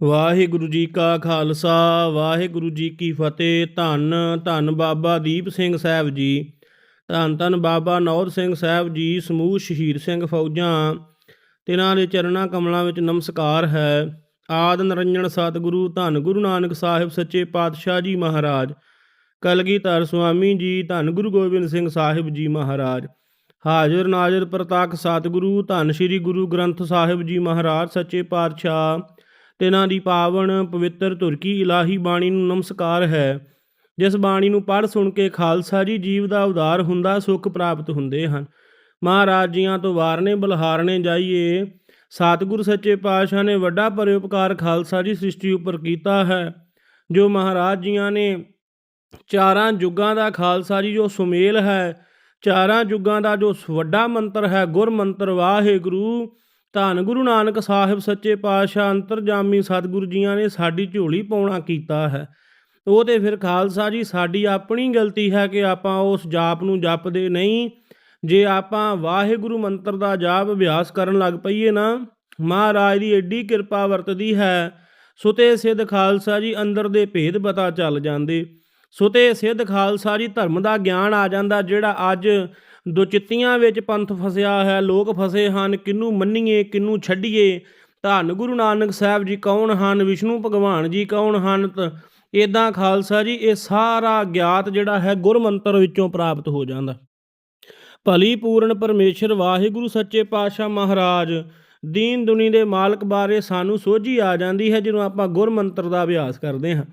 ਵਾਹਿਗੁਰੂ ਜੀ ਕਾ ਖਾਲਸਾ, ਵਾਹਿਗੁਰੂ ਜੀ ਕੀ ਫਤਿਹ। ਧੰਨ ਧੰਨ ਬਾਬਾ ਦੀਪ ਸਿੰਘ ਸਾਹਿਬ ਜੀ। ਧੰਨ ਧੰਨ ਬਾਬਾ ਨੌਰ ਸਿੰਘ ਸਾਹਿਬ ਜੀ, ਸਮੂਹ ਸ਼ਹੀਦ ਸਿੰਘ ਫੌਜਾਂ। ਤਿਨਾਂ ਦੇ ਚਰਨਾਂ ਕਮਲਾਂ ਵਿੱਚ ਨਮਸਕਾਰ ਹੈ। ਆਦ ਨਰੰਜਨ ਸਤਿਗੁਰੂ, ਧੰਨ ਗੁਰੂ ਨਾਨਕ ਸਾਹਿਬ ਸੱਚੇ ਪਾਤਸ਼ਾਹ ਜੀ ਮਹਾਰਾਜ। ਕਲਗੀਧਰ ਸੁਆਮੀ ਜੀ, ਧੰਨ ਗੁਰੂ ਗੋਬਿੰਦ ਸਿੰਘ ਸਾਹਿਬ ਜੀ ਮਹਾਰਾਜ। ਹਾਜ਼ਰ ਨਾਜ਼ਰ ਪ੍ਰਤਾਕ ਸਤਿਗੁਰੂ, ਧੰਨ ਸ੍ਰੀ ਗੁਰੂ ਗ੍ਰੰਥ ਸਾਹਿਬ ਜੀ ਮਹਾਰਾਜ ਸੱਚੇ ਪਾਤਸ਼ਾਹ। ਤਿਨਾਂ ਦੀ ਪਾਵਨ ਪਵਿੱਤਰ ਧੁਰਕੀ ਇਲਾਹੀ ਬਾਣੀ ਨੂੰ ਨਮਸਕਾਰ ਹੈ। ਜਿਸ ਬਾਣੀ ਨੂੰ ਪੜ੍ਹ ਸੁਣ ਕੇ ਖਾਲਸਾ ਜੀ ਜੀਵ ਦਾ ਉਦਾਰ ਹੁੰਦਾ, ਸੁੱਖ ਪ੍ਰਾਪਤ ਹੁੰਦੇ ਹਨ। ਮਹਾਰਾਜ ਜੀਆਂ ਤੋਂ ਵਾਰਨੇ ਬਲਹਾਰਨੇ ਜਾਈਏ। ਸਤਿਗੁਰ ਸੱਚੇ ਪਾਤਸ਼ਾਹ ਨੇ ਵੱਡਾ ਪਰਉਪਕਾਰ ਖਾਲਸਾ ਜੀ ਸ੍ਰਿਸ਼ਟੀ ਉੱਪਰ ਕੀਤਾ ਹੈ। ਜੋ ਮਹਾਰਾਜ ਜੀਆਂ ਨੇ ਚਾਰਾਂ ਯੁੱਗਾਂ ਦਾ ਖਾਲਸਾ ਜੀ ਜੋ ਸੁਮੇਲ ਹੈ, ਚਾਰਾਂ ਯੁੱਗਾਂ ਦਾ ਜੋ ਵੱਡਾ ਮੰਤਰ ਹੈ ਗੁਰ ਮੰਤਰ ਵਾਹਿਗੁਰੂ ਧੰਨ ਗੁਰੂ ਨਾਨਕ ਸਾਹਿਬ ਸੱਚੇ ਪਾਤਸ਼ਾਹ ਅੰਤਰਜਾਮੀ ਸਤਿਗੁਰੂ ਜੀਆਂ ਨੇ ਸਾਡੀ ਝੋਲੀ ਪਾਉਣਾ ਕੀਤਾ ਹੈ। ਉਹ ਤੇ ਫਿਰ ਖਾਲਸਾ ਜੀ, ਸਾਡੀ ਆਪਣੀ ਗਲਤੀ ਹੈ ਕਿ ਆਪਾਂ ਉਸ ਜਾਪ ਨੂੰ ਜਪਦੇ ਨਹੀਂ। ਜੇ ਆਪਾਂ ਵਾਹਿਗੁਰੂ ਮੰਤਰ ਦਾ ਜਾਪ ਅਭਿਆਸ ਕਰਨ ਲੱਗ ਪਈਏ ਨਾ, ਮਹਾਰਾਜ ਦੀ ਐਡੀ ਕਿਰਪਾ ਵਰਤਦੀ ਹੈ, ਸੁਤੇ ਸਿੱਧ ਖਾਲਸਾ ਜੀ ਅੰਦਰ ਦੇ ਭੇਦ ਪਤਾ ਚੱਲ ਜਾਂਦੇ। ਸੁਤੇ ਸਿੱਧ ਖਾਲਸਾ ਜੀ ਧਰਮ ਦਾ ਗਿਆਨ ਆ ਜਾਂਦਾ ਜਿਹੜਾ ਅੱਜ ਦੁਚਿੱਤੀਆਂ ਵਿੱਚ ਪੰਥ ਫਸਿਆ ਹੈ, ਲੋਕ ਫਸੇ ਹਨ ਕਿੰਨੂੰ ਮੰਨੀਏ ਕਿੰਨੂੰ ਛੱਡੀਏ? ਧੰਨ ਗੁਰੂ ਨਾਨਕ ਸਾਹਿਬ ਜੀ ਕੌਣ ਹਨ, ਵਿਸ਼ਨੂੰ ਭਗਵਾਨ ਜੀ ਕੌਣ ਹਨ? ਇਦਾਂ ਖਾਲਸਾ ਜੀ, ਇਹ ਸਾਰਾ ਗਿਆਤ ਜਿਹੜਾ ਹੈ ਗੁਰਮੰਤਰ ਵਿੱਚੋਂ ਪ੍ਰਾਪਤ ਹੋ ਜਾਂਦਾ। ਭਲੀ ਪੂਰਨ ਪਰਮੇਸ਼ਰ ਵਾਹਿਗੁਰੂ ਸੱਚੇ ਪਾਤਸ਼ਾਹ ਮਹਾਰਾਜ, ਦੀਨ ਦੁਨੀ ਦੇ ਮਾਲਕ ਬਾਰੇ ਸਾਨੂੰ ਸੋਝੀ ਆ ਜਾਂਦੀ ਹੈ ਜਦੋਂ ਆਪਾਂ ਗੁਰਮੰਤਰ ਦਾ ਅਭਿਆਸ ਕਰਦੇ ਹਾਂ।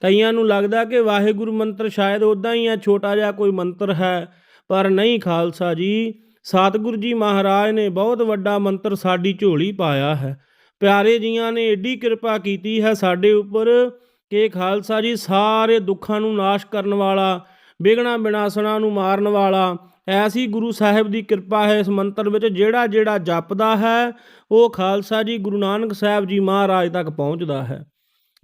ਕਈਆਂ ਨੂੰ ਲੱਗਦਾ ਕਿ ਵਾਹਿਗੁਰੂ ਮੰਤਰ ਸ਼ਾਇਦ ਉਦਾਂ ਹੀ ਹੈ, ਛੋਟਾ ਜਿਹਾ ਕੋਈ ਮੰਤਰ ਹੈ ਪਰ ਨਹੀਂ ਖਾਲਸਾ ਜੀ, ਸਤਿਗੁਰੂ ਜੀ ਮਹਾਰਾਜ ਨੇ ਬਹੁਤ ਵੱਡਾ ਮੰਤਰ ਸਾਡੀ ਝੋਲੀ ਪਾਇਆ ਹੈ। ਪਿਆਰੇ ਜੀਆਂ ਨੇ ਏਡੀ ਕਿਰਪਾ ਕੀਤੀ ਹੈ ਸਾਡੇ ਉੱਪਰ ਕਿ ਖਾਲਸਾ ਜੀ ਸਾਰੇ ਦੁੱਖਾਂ ਨੂੰ ਨਾਸ਼ ਕਰਨ ਵਾਲਾ ਵਿਗਣਾ ਬਿਨਾਸਣਾ ਨੂੰ ਮਾਰਨ ਵਾਲਾ, ਐਸੀ ਗੁਰੂ ਸਾਹਿਬ ਦੀ ਕਿਰਪਾ ਹੈ ਇਸ ਮੰਤਰ ਵਿੱਚ ਜਿਹੜਾ ਜਿਹੜਾ ਜਪਦਾ ਹੈ, ਉਹ ਖਾਲਸਾ ਜੀ ਗੁਰੂ ਨਾਨਕ ਸਾਹਿਬ ਜੀ ਮਹਾਰਾਜ ਤੱਕ ਪਹੁੰਚਦਾ ਹੈ।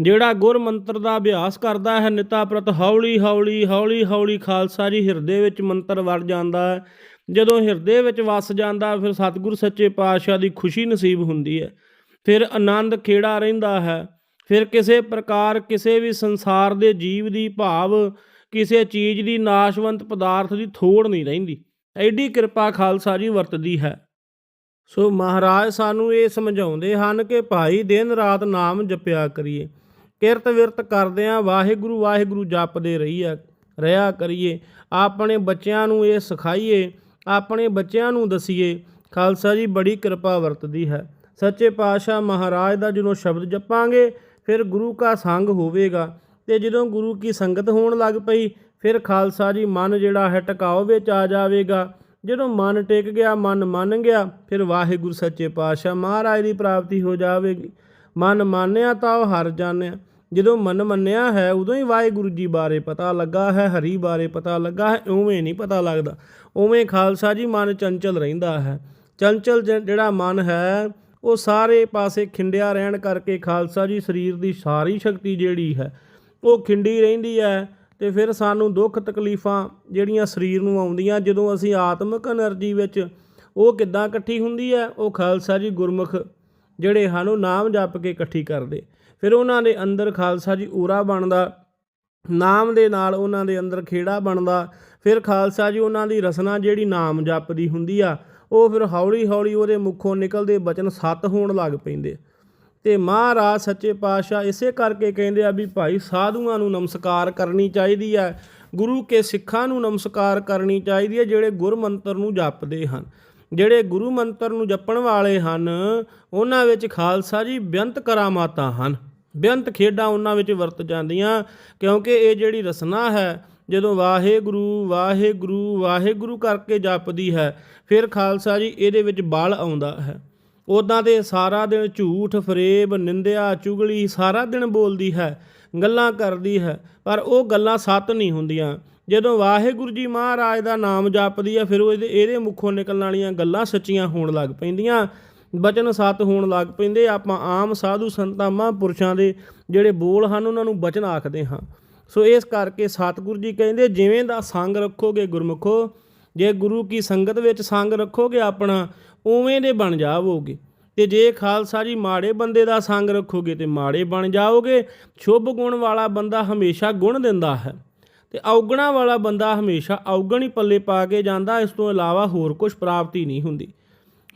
ਜਿਹੜਾ ਗੁਰ ਮੰਤਰ ਦਾ ਅਭਿਆਸ ਕਰਦਾ ਹੈ ਨਿਤਾ ਪ੍ਰਤ ਹੌਲੀ ਹੌਲੀ ਹੌਲੀ ਹੌਲੀ ਖਾਲਸਾ ਜੀ ਹਿਰਦੇ ਵਿੱਚ ਮੰਤਰ ਵੜ ਜਾਂਦਾ ਹੈ। ਜਦੋਂ ਹਿਰਦੇ ਵਿੱਚ ਵਸ ਜਾਂਦਾ, ਫਿਰ ਸਤਿਗੁਰ ਸੱਚੇ ਪਾਤਸ਼ਾਹ ਦੀ ਖੁਸ਼ੀ ਨਸੀਬ ਹੁੰਦੀ ਹੈ। ਫਿਰ ਆਨੰਦ ਖੇੜਾ ਰਹਿੰਦਾ ਹੈ। ਫਿਰ ਕਿਸੇ ਪ੍ਰਕਾਰ ਕਿਸੇ ਵੀ ਸੰਸਾਰ ਦੇ ਜੀਵ ਦੀ ਭਾਵ, ਕਿਸੇ ਚੀਜ਼ ਦੀ ਨਾਸ਼ਵੰਤ ਪਦਾਰਥ ਦੀ ਥੋੜ ਨਹੀਂ ਰਹਿੰਦੀ। ਐਡੀ ਕਿਰਪਾ ਖਾਲਸਾ ਜੀ ਵਰਤਦੀ ਹੈ। ਸੋ ਮਹਾਰਾਜ ਸਾਨੂੰ ਇਹ ਸਮਝਾਉਂਦੇ ਹਨ ਕਿ ਭਾਈ ਦਿਨ ਰਾਤ ਨਾਮ ਜਪਿਆ ਕਰੀਏ। ਕਿਰਤ ਵਿਰਤ ਕਰਦਿਆਂ ਵਾਹਿਗੁਰੂ ਵਾਹਿਗੁਰੂ ਜਪਦੇ ਰਹੀਏ ਰਿਆ ਕਰੀਏ। ਆਪਣੇ ਬੱਚਿਆਂ ਨੂੰ ਇਹ ਸਿਖਾਈਏ, ਆਪਣੇ ਬੱਚਿਆਂ ਨੂੰ ਦਸੀਏ, ਖਾਲਸਾ ਜੀ ਬੜੀ ਕਿਰਪਾ ਵਰਤਦੀ ਹੈ। ਸੱਚੇ ਪਾਤਸ਼ਾਹ ਮਹਾਰਾਜ ਦਾ ਜਦੋਂ ਸ਼ਬਦ ਜਪਾਂਗੇ, ਫਿਰ ਗੁਰੂ ਕਾ ਸੰਗ ਹੋਵੇਗਾ। ਤੇ ਜਦੋਂ ਗੁਰੂ ਕੀ ਸੰਗਤ ਹੋਣ ਲੱਗ ਪਈ, ਫਿਰ ਖਾਲਸਾ ਜੀ ਮਨ ਜਿਹੜਾ ਹੈ ਟਿਕਾਓ ਵਿੱਚ ਆ ਜਾਵੇਗਾ। ਜਦੋਂ ਮਨ ਟਿਕ ਗਿਆ, ਮਨ ਮੰਨ ਗਿਆ, ਫਿਰ ਵਾਹਿਗੁਰੂ ਸੱਚੇ ਪਾਤਸ਼ਾਹ ਮਹਾਰਾਜ ਦੀ ਪ੍ਰਾਪਤੀ ਹੋ ਜਾਵੇਗੀ। ਮਨ ਮੰਨਿਆ ਤਾਂ ਉਹ ਹਰ ਜਾਣਿਆ। ਜਦੋਂ ਮਨ ਮੰਨਿਆ ਹੈ, ਉਦੋਂ ਹੀ ਵਾਹਿਗੁਰੂ ਜੀ ਬਾਰੇ ਪਤਾ ਲੱਗਾ ਹੈ, ਹਰੀ ਬਾਰੇ ਪਤਾ ਲੱਗਾ ਹੈ, ਉਵੇਂ ਨਹੀਂ ਪਤਾ ਲੱਗਦਾ। ਉਵੇਂ ਖਾਲਸਾ ਜੀ ਮਨ ਚੰਚਲ ਰਹਿੰਦਾ ਹੈ। ਚੰਚਲ ਜਿਹੜਾ ਮਨ ਹੈ, ਉਹ ਸਾਰੇ ਪਾਸੇ ਖਿੰਡਿਆ ਰਹਿਣ ਕਰਕੇ ਖਾਲਸਾ ਜੀ ਸਰੀਰ ਦੀ ਸਾਰੀ ਸ਼ਕਤੀ ਜਿਹੜੀ ਹੈ, ਉਹ ਖਿੰਡੀ ਰਹਿੰਦੀ ਹੈ ਤੇ ਫਿਰ ਸਾਨੂੰ ਦੁੱਖ ਤਕਲੀਫਾਂ ਜਿਹੜੀਆਂ ਸਰੀਰ ਨੂੰ ਆਉਂਦੀਆਂ, ਜਦੋਂ ਅਸੀਂ ਆਤਮਿਕ એનર્ਜੀ ਵਿੱਚ ਉਹ ਕਿੱਦਾਂ ਇਕੱਠੀ ਹੁੰਦੀ ਹੈ, ਉਹ ਖਾਲਸਾ ਜੀ ਗੁਰਮੁਖ ਜਿਹੜੇ ਹਨ ਉਹ ਨਾਮ ਜਪ ਕੇ ਇਕੱਠੀ ਕਰਦੇ। ਫਿਰ ਉਹਨਾਂ ਦੇ ਅੰਦਰ ਖਾਲਸਾ ਜੀ ਊਰਾ ਬਣਦਾ। ਨਾਮ ਦੇ ਨਾਲ ਉਹਨਾਂ ਦੇ ਅੰਦਰ ਖੇੜਾ ਬਣਦਾ। ਫਿਰ ਖਾਲਸਾ ਜੀ ਉਹਨਾਂ ਦੀ ਰਸਨਾ ਜਿਹੜੀ ਨਾਮ ਜਪਦੀ ਹੁੰਦੀ ਆ, ਉਹ ਫਿਰ ਹੌਲੀ ਹੌਲੀ ਉਹਦੇ ਮੁਖੋਂ ਨਿਕਲਦੇ, ਬਚਨ ਸਤ ਹੋਣ ਲੱਗ ਪੈਂਦੇ। ਤੇ ਮਹਾਰਾਜ ਸੱਚੇ ਪਾਤਸ਼ਾਹ ਇਸੇ ਕਰਕੇ ਕਹਿੰਦੇ ਆ ਵੀ ਭਾਈ ਸਾਧੂਆਂ ਨੂੰ ਨਮਸਕਾਰ ਕਰਨੀ ਚਾਹੀਦੀ ਹੈ ਗੁਰੂ ਕੇ ਸਿੱਖਾਂ ਨੂੰ ਨਮਸਕਾਰ ਕਰਨੀ ਚਾਹੀਦੀ ਹੈ ਜਿਹੜੇ ਗੁਰਮੰਤਰ ਨੂੰ ਜਪਦੇ ਹਨ। ਜਿਹੜੇ ਗੁਰੂ ਮੰਤਰ ਨੂੰ ਜਪਣ ਵਾਲੇ ਹਨ, ਉਹਨਾਂ ਵਿੱਚ ਖਾਲਸਾ ਜੀ ਬੇਅੰਤ ਕਰਾਮਾਤਾਂ ਹਨ। ਬੇਅੰਤ ਖੇਡਾਂ ਉਹਨਾਂ ਵਿੱਚ ਵਰਤ ਜਾਂਦੀਆਂ, ਕਿਉਂਕਿ ਇਹ ਜਿਹੜੀ ਰਸਨਾ ਹੈ, ਜਦੋਂ ਵਾਹਿਗੁਰੂ ਵਾਹਿਗੁਰੂ ਵਾਹਿਗੁਰੂ ਕਰਕੇ ਜਪਦੀ ਹੈ, ਫਿਰ ਖਾਲਸਾ ਜੀ ਇਹਦੇ ਵਿੱਚ ਬਲ ਆਉਂਦਾ ਹੈ। ਉਦਾਂ ਤੇ ਸਾਰਾ ਦਿਨ ਝੂਠ, ਫਰੇਬ, ਨਿੰਦਿਆ, ਚੁਗਲੀ ਸਾਰਾ ਦਿਨ ਬੋਲਦੀ ਹੈ, ਗੱਲਾਂ ਕਰਦੀ ਹੈ, ਪਰ ਉਹ ਗੱਲਾਂ ਸੱਤ ਨਹੀਂ ਹੁੰਦੀਆਂ। ਜਦੋਂ ਵਾਹਿਗੁਰੂ ਜੀ ਮਹਾਰਾਜ ਦਾ ਨਾਮ ਜਪਦੀ ਹੈ ਫਿਰ ਉਹ ਇਹਦੇ ਇਹਦੇ ਮੁਖੋਂ ਨਿਕਲਣ ਵਾਲੀਆਂ ਗੱਲਾਂ ਸੱਚੀਆਂ ਹੋਣ ਲੱਗ ਪੈਂਦੀਆਂ। ਬਚਨ ਸਤ ਹੋਣ ਲੱਗ ਪੈਂਦੇ। ਆਪਾਂ ਆਮ ਸਾਧੂ ਸੰਤਾਂ, ਮਹਾਂਪੁਰਸ਼ਾਂ ਦੇ ਜਿਹੜੇ ਬੋਲ ਹਨ, ਉਹਨਾਂ ਨੂੰ ਬਚਨ ਆਖਦੇ ਹਾਂ। ਸੋ ਇਸ ਕਰਕੇ ਸਤਿਗੁਰੂ ਜੀ ਕਹਿੰਦੇ, ਜਿਵੇਂ ਦਾ ਸੰਗ ਰੱਖੋਗੇ ਗੁਰਮੁਖੋ, ਜੇ ਗੁਰੂ ਕੀ ਸੰਗਤ ਵਿੱਚ ਸੰਗ ਰੱਖੋਗੇ ਆਪਣਾ, ਉਵੇਂ ਦੇ ਬਣ ਜਾਵੋਗੇ। ਤੇ ਜੇ ਖਾਲਸਾ ਜੀ ਮਾੜੇ ਬੰਦੇ ਦਾ ਸੰਗ ਰੱਖੋਗੇ, ਤੇ ਮਾੜੇ ਬਣ ਜਾਓਗੇ। ਸ਼ੁਭ ਗੁਣ ਵਾਲਾ ਬੰਦਾ ਹਮੇਸ਼ਾ ਗੁਣ ਦਿੰਦਾ ਹੈ। ਤੇ ਔਗਣਾ ਵਾਲਾ ਬੰਦਾ ਹਮੇਸ਼ਾ ਔਗਣ ਹੀ ਪੱਲੇ ਪਾ ਕੇ ਜਾਂਦਾ, ਇਸ ਤੋਂ ਇਲਾਵਾ ਹੋਰ ਕੁਝ ਪ੍ਰਾਪਤੀ ਨਹੀਂ ਹੁੰਦੀ।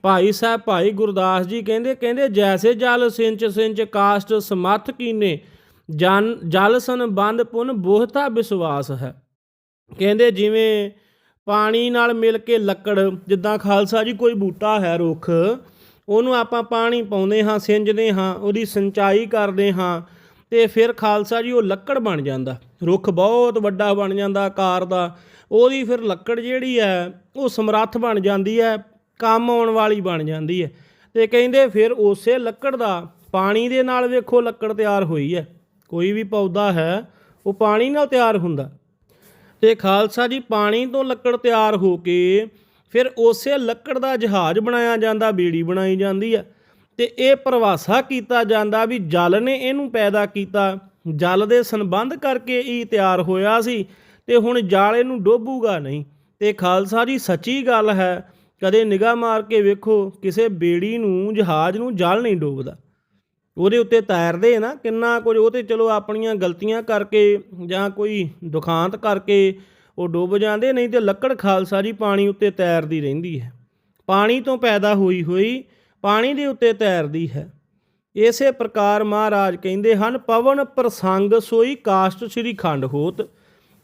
ਭਾਈ ਸਾਹਿਬ, ਭਾਈ ਗੁਰਦਾਸ ਜੀ ਕਹਿੰਦੇ ਕਹਿੰਦੇ ਜੈਸੇ ਜਲ ਸਿੰਚ ਸਿੰਚ ਕਾਸ਼ਟ ਸਮੱਥ ਕੀਨੇ, ਜਨ ਜਲ ਸਨ ਬੰਦ ਪੁਨ ਬੋਹਤਾ ਵਿਸ਼ਵਾਸ ਹੈ। ਕਹਿੰਦੇ ਜਿਵੇਂ ਪਾਣੀ ਨਾਲ ਮਿਲ ਕੇ ਲੱਕੜ, ਜਿੱਦਾਂ ਖਾਲਸਾ ਜੀ ਕੋਈ ਬੂਟਾ ਹੈ ਰੁੱਖ, ਉਹਨੂੰ ਆਪਾਂ ਪਾਣੀ ਪਾਉਂਦੇ ਹਾਂ, ਸਿੰਜਦੇ ਹਾਂ, ਉਹਦੀ ਸਿੰਚਾਈ ਕਰਦੇ ਹਾਂ ਤੇ ਫਿਰ ਖਾਲਸਾ ਜੀ, ਉਹ ਲੱਕੜ ਬਣ ਜਾਂਦਾ। ਰੁੱਖ ਬਹੁਤ ਵੱਡਾ ਬਣ ਜਾਂਦਾ ਆਕਾਰ ਦਾ। ਉਹਦੀ ਫਿਰ ਲੱਕੜ ਜਿਹੜੀ ਹੈ, ਉਹ ਸਮਰੱਥ ਬਣ ਜਾਂਦੀ ਹੈ, ਕੰਮ ਆਉਣ ਵਾਲੀ ਬਣ ਜਾਂਦੀ ਹੈ। ਤੇ ਕਹਿੰਦੇ ਫਿਰ ਉਸੇ ਲੱਕੜ ਦਾ ਪਾਣੀ ਦੇ ਨਾਲ ਵੇਖੋ ਲੱਕੜ ਤਿਆਰ ਹੋਈ ਹੈ। ਕੋਈ ਵੀ ਪੌਦਾ ਹੈ, ਉਹ ਪਾਣੀ ਨਾਲ ਤਿਆਰ ਹੁੰਦਾ। ਤੇ ਖਾਲਸਾ ਜੀ, ਪਾਣੀ ਤੋਂ ਲੱਕੜ ਤਿਆਰ ਹੋ ਕੇ ਫਿਰ ਉਸੇ ਲੱਕੜ ਦਾ ਜਹਾਜ਼ ਬਣਾਇਆ ਜਾਂਦਾ, ਬੀੜੀ ਬਣਾਈ ਜਾਂਦੀ ਹੈ। ਤੇ ਇਹ ਪ੍ਰਵਾਸਾ ਕੀਤਾ ਜਾਂਦਾ ਵੀ ਜਲ ਨੇ ਇਹਨੂੰ ਪੈਦਾ ਕੀਤਾ। ਜਲ ਦੇ ਸੰਬੰਧ ਕਰਕੇ ਇਹ ਤਿਆਰ ਹੋਇਆ ਸੀ ਤੇ ਹੁਣ ਜਲ ਇਹਨੂੰ ਡੋਬੂਗਾ ਨਹੀਂ। ਤੇ ਖਾਲਸਾ ਜੀ, ਸੱਚੀ ਗੱਲ ਹੈ, ਕਦੇ ਨਿਗਾਹ ਮਾਰ ਕੇ ਵੇਖੋ, ਕਿਸੇ ਬੇੜੀ ਨੂੰ, ਜਹਾਜ਼ ਨੂੰ ਜਲ ਨਹੀਂ ਡੋਬਦਾ। ਉਹਦੇ ਉੱਤੇ ਤੈਰਦੇ ਨਾ, ਕਿੰਨਾ ਕੁਝ, ਉਹ ਤੇ ਚਲੋ ਆਪਣੀਆਂ ਗਲਤੀਆਂ ਕਰਕੇ ਜਾਂ ਕੋਈ ਦੁਖਾਂਤ ਕਰਕੇ ਉਹ ਡੁੱਬ ਜਾਂਦੇ, ਨਹੀਂ ਤੇ ਲੱਕੜ ਖਾਲਸਾ ਜੀ ਪਾਣੀ ਉੱਤੇ ਤੈਰਦੀ ਰਹਿੰਦੀ ਹੈ। ਪਾਣੀ ਤੋਂ ਪੈਦਾ ਹੋਈ ਹੋਈ ਪਾਣੀ ਦੇ ਉੱਤੇ ਤੈਰਦੀ ਹੈ। ਇਸੇ ਪ੍ਰਕਾਰ ਮਹਾਰਾਜ ਕਹਿੰਦੇ ਹਨ, ਪਵਨ ਪ੍ਰਸੰਗ ਸੋਈ ਕਾਸ਼ਟ ਸ੍ਰੀ ਖੰਡ ਹੋਤ,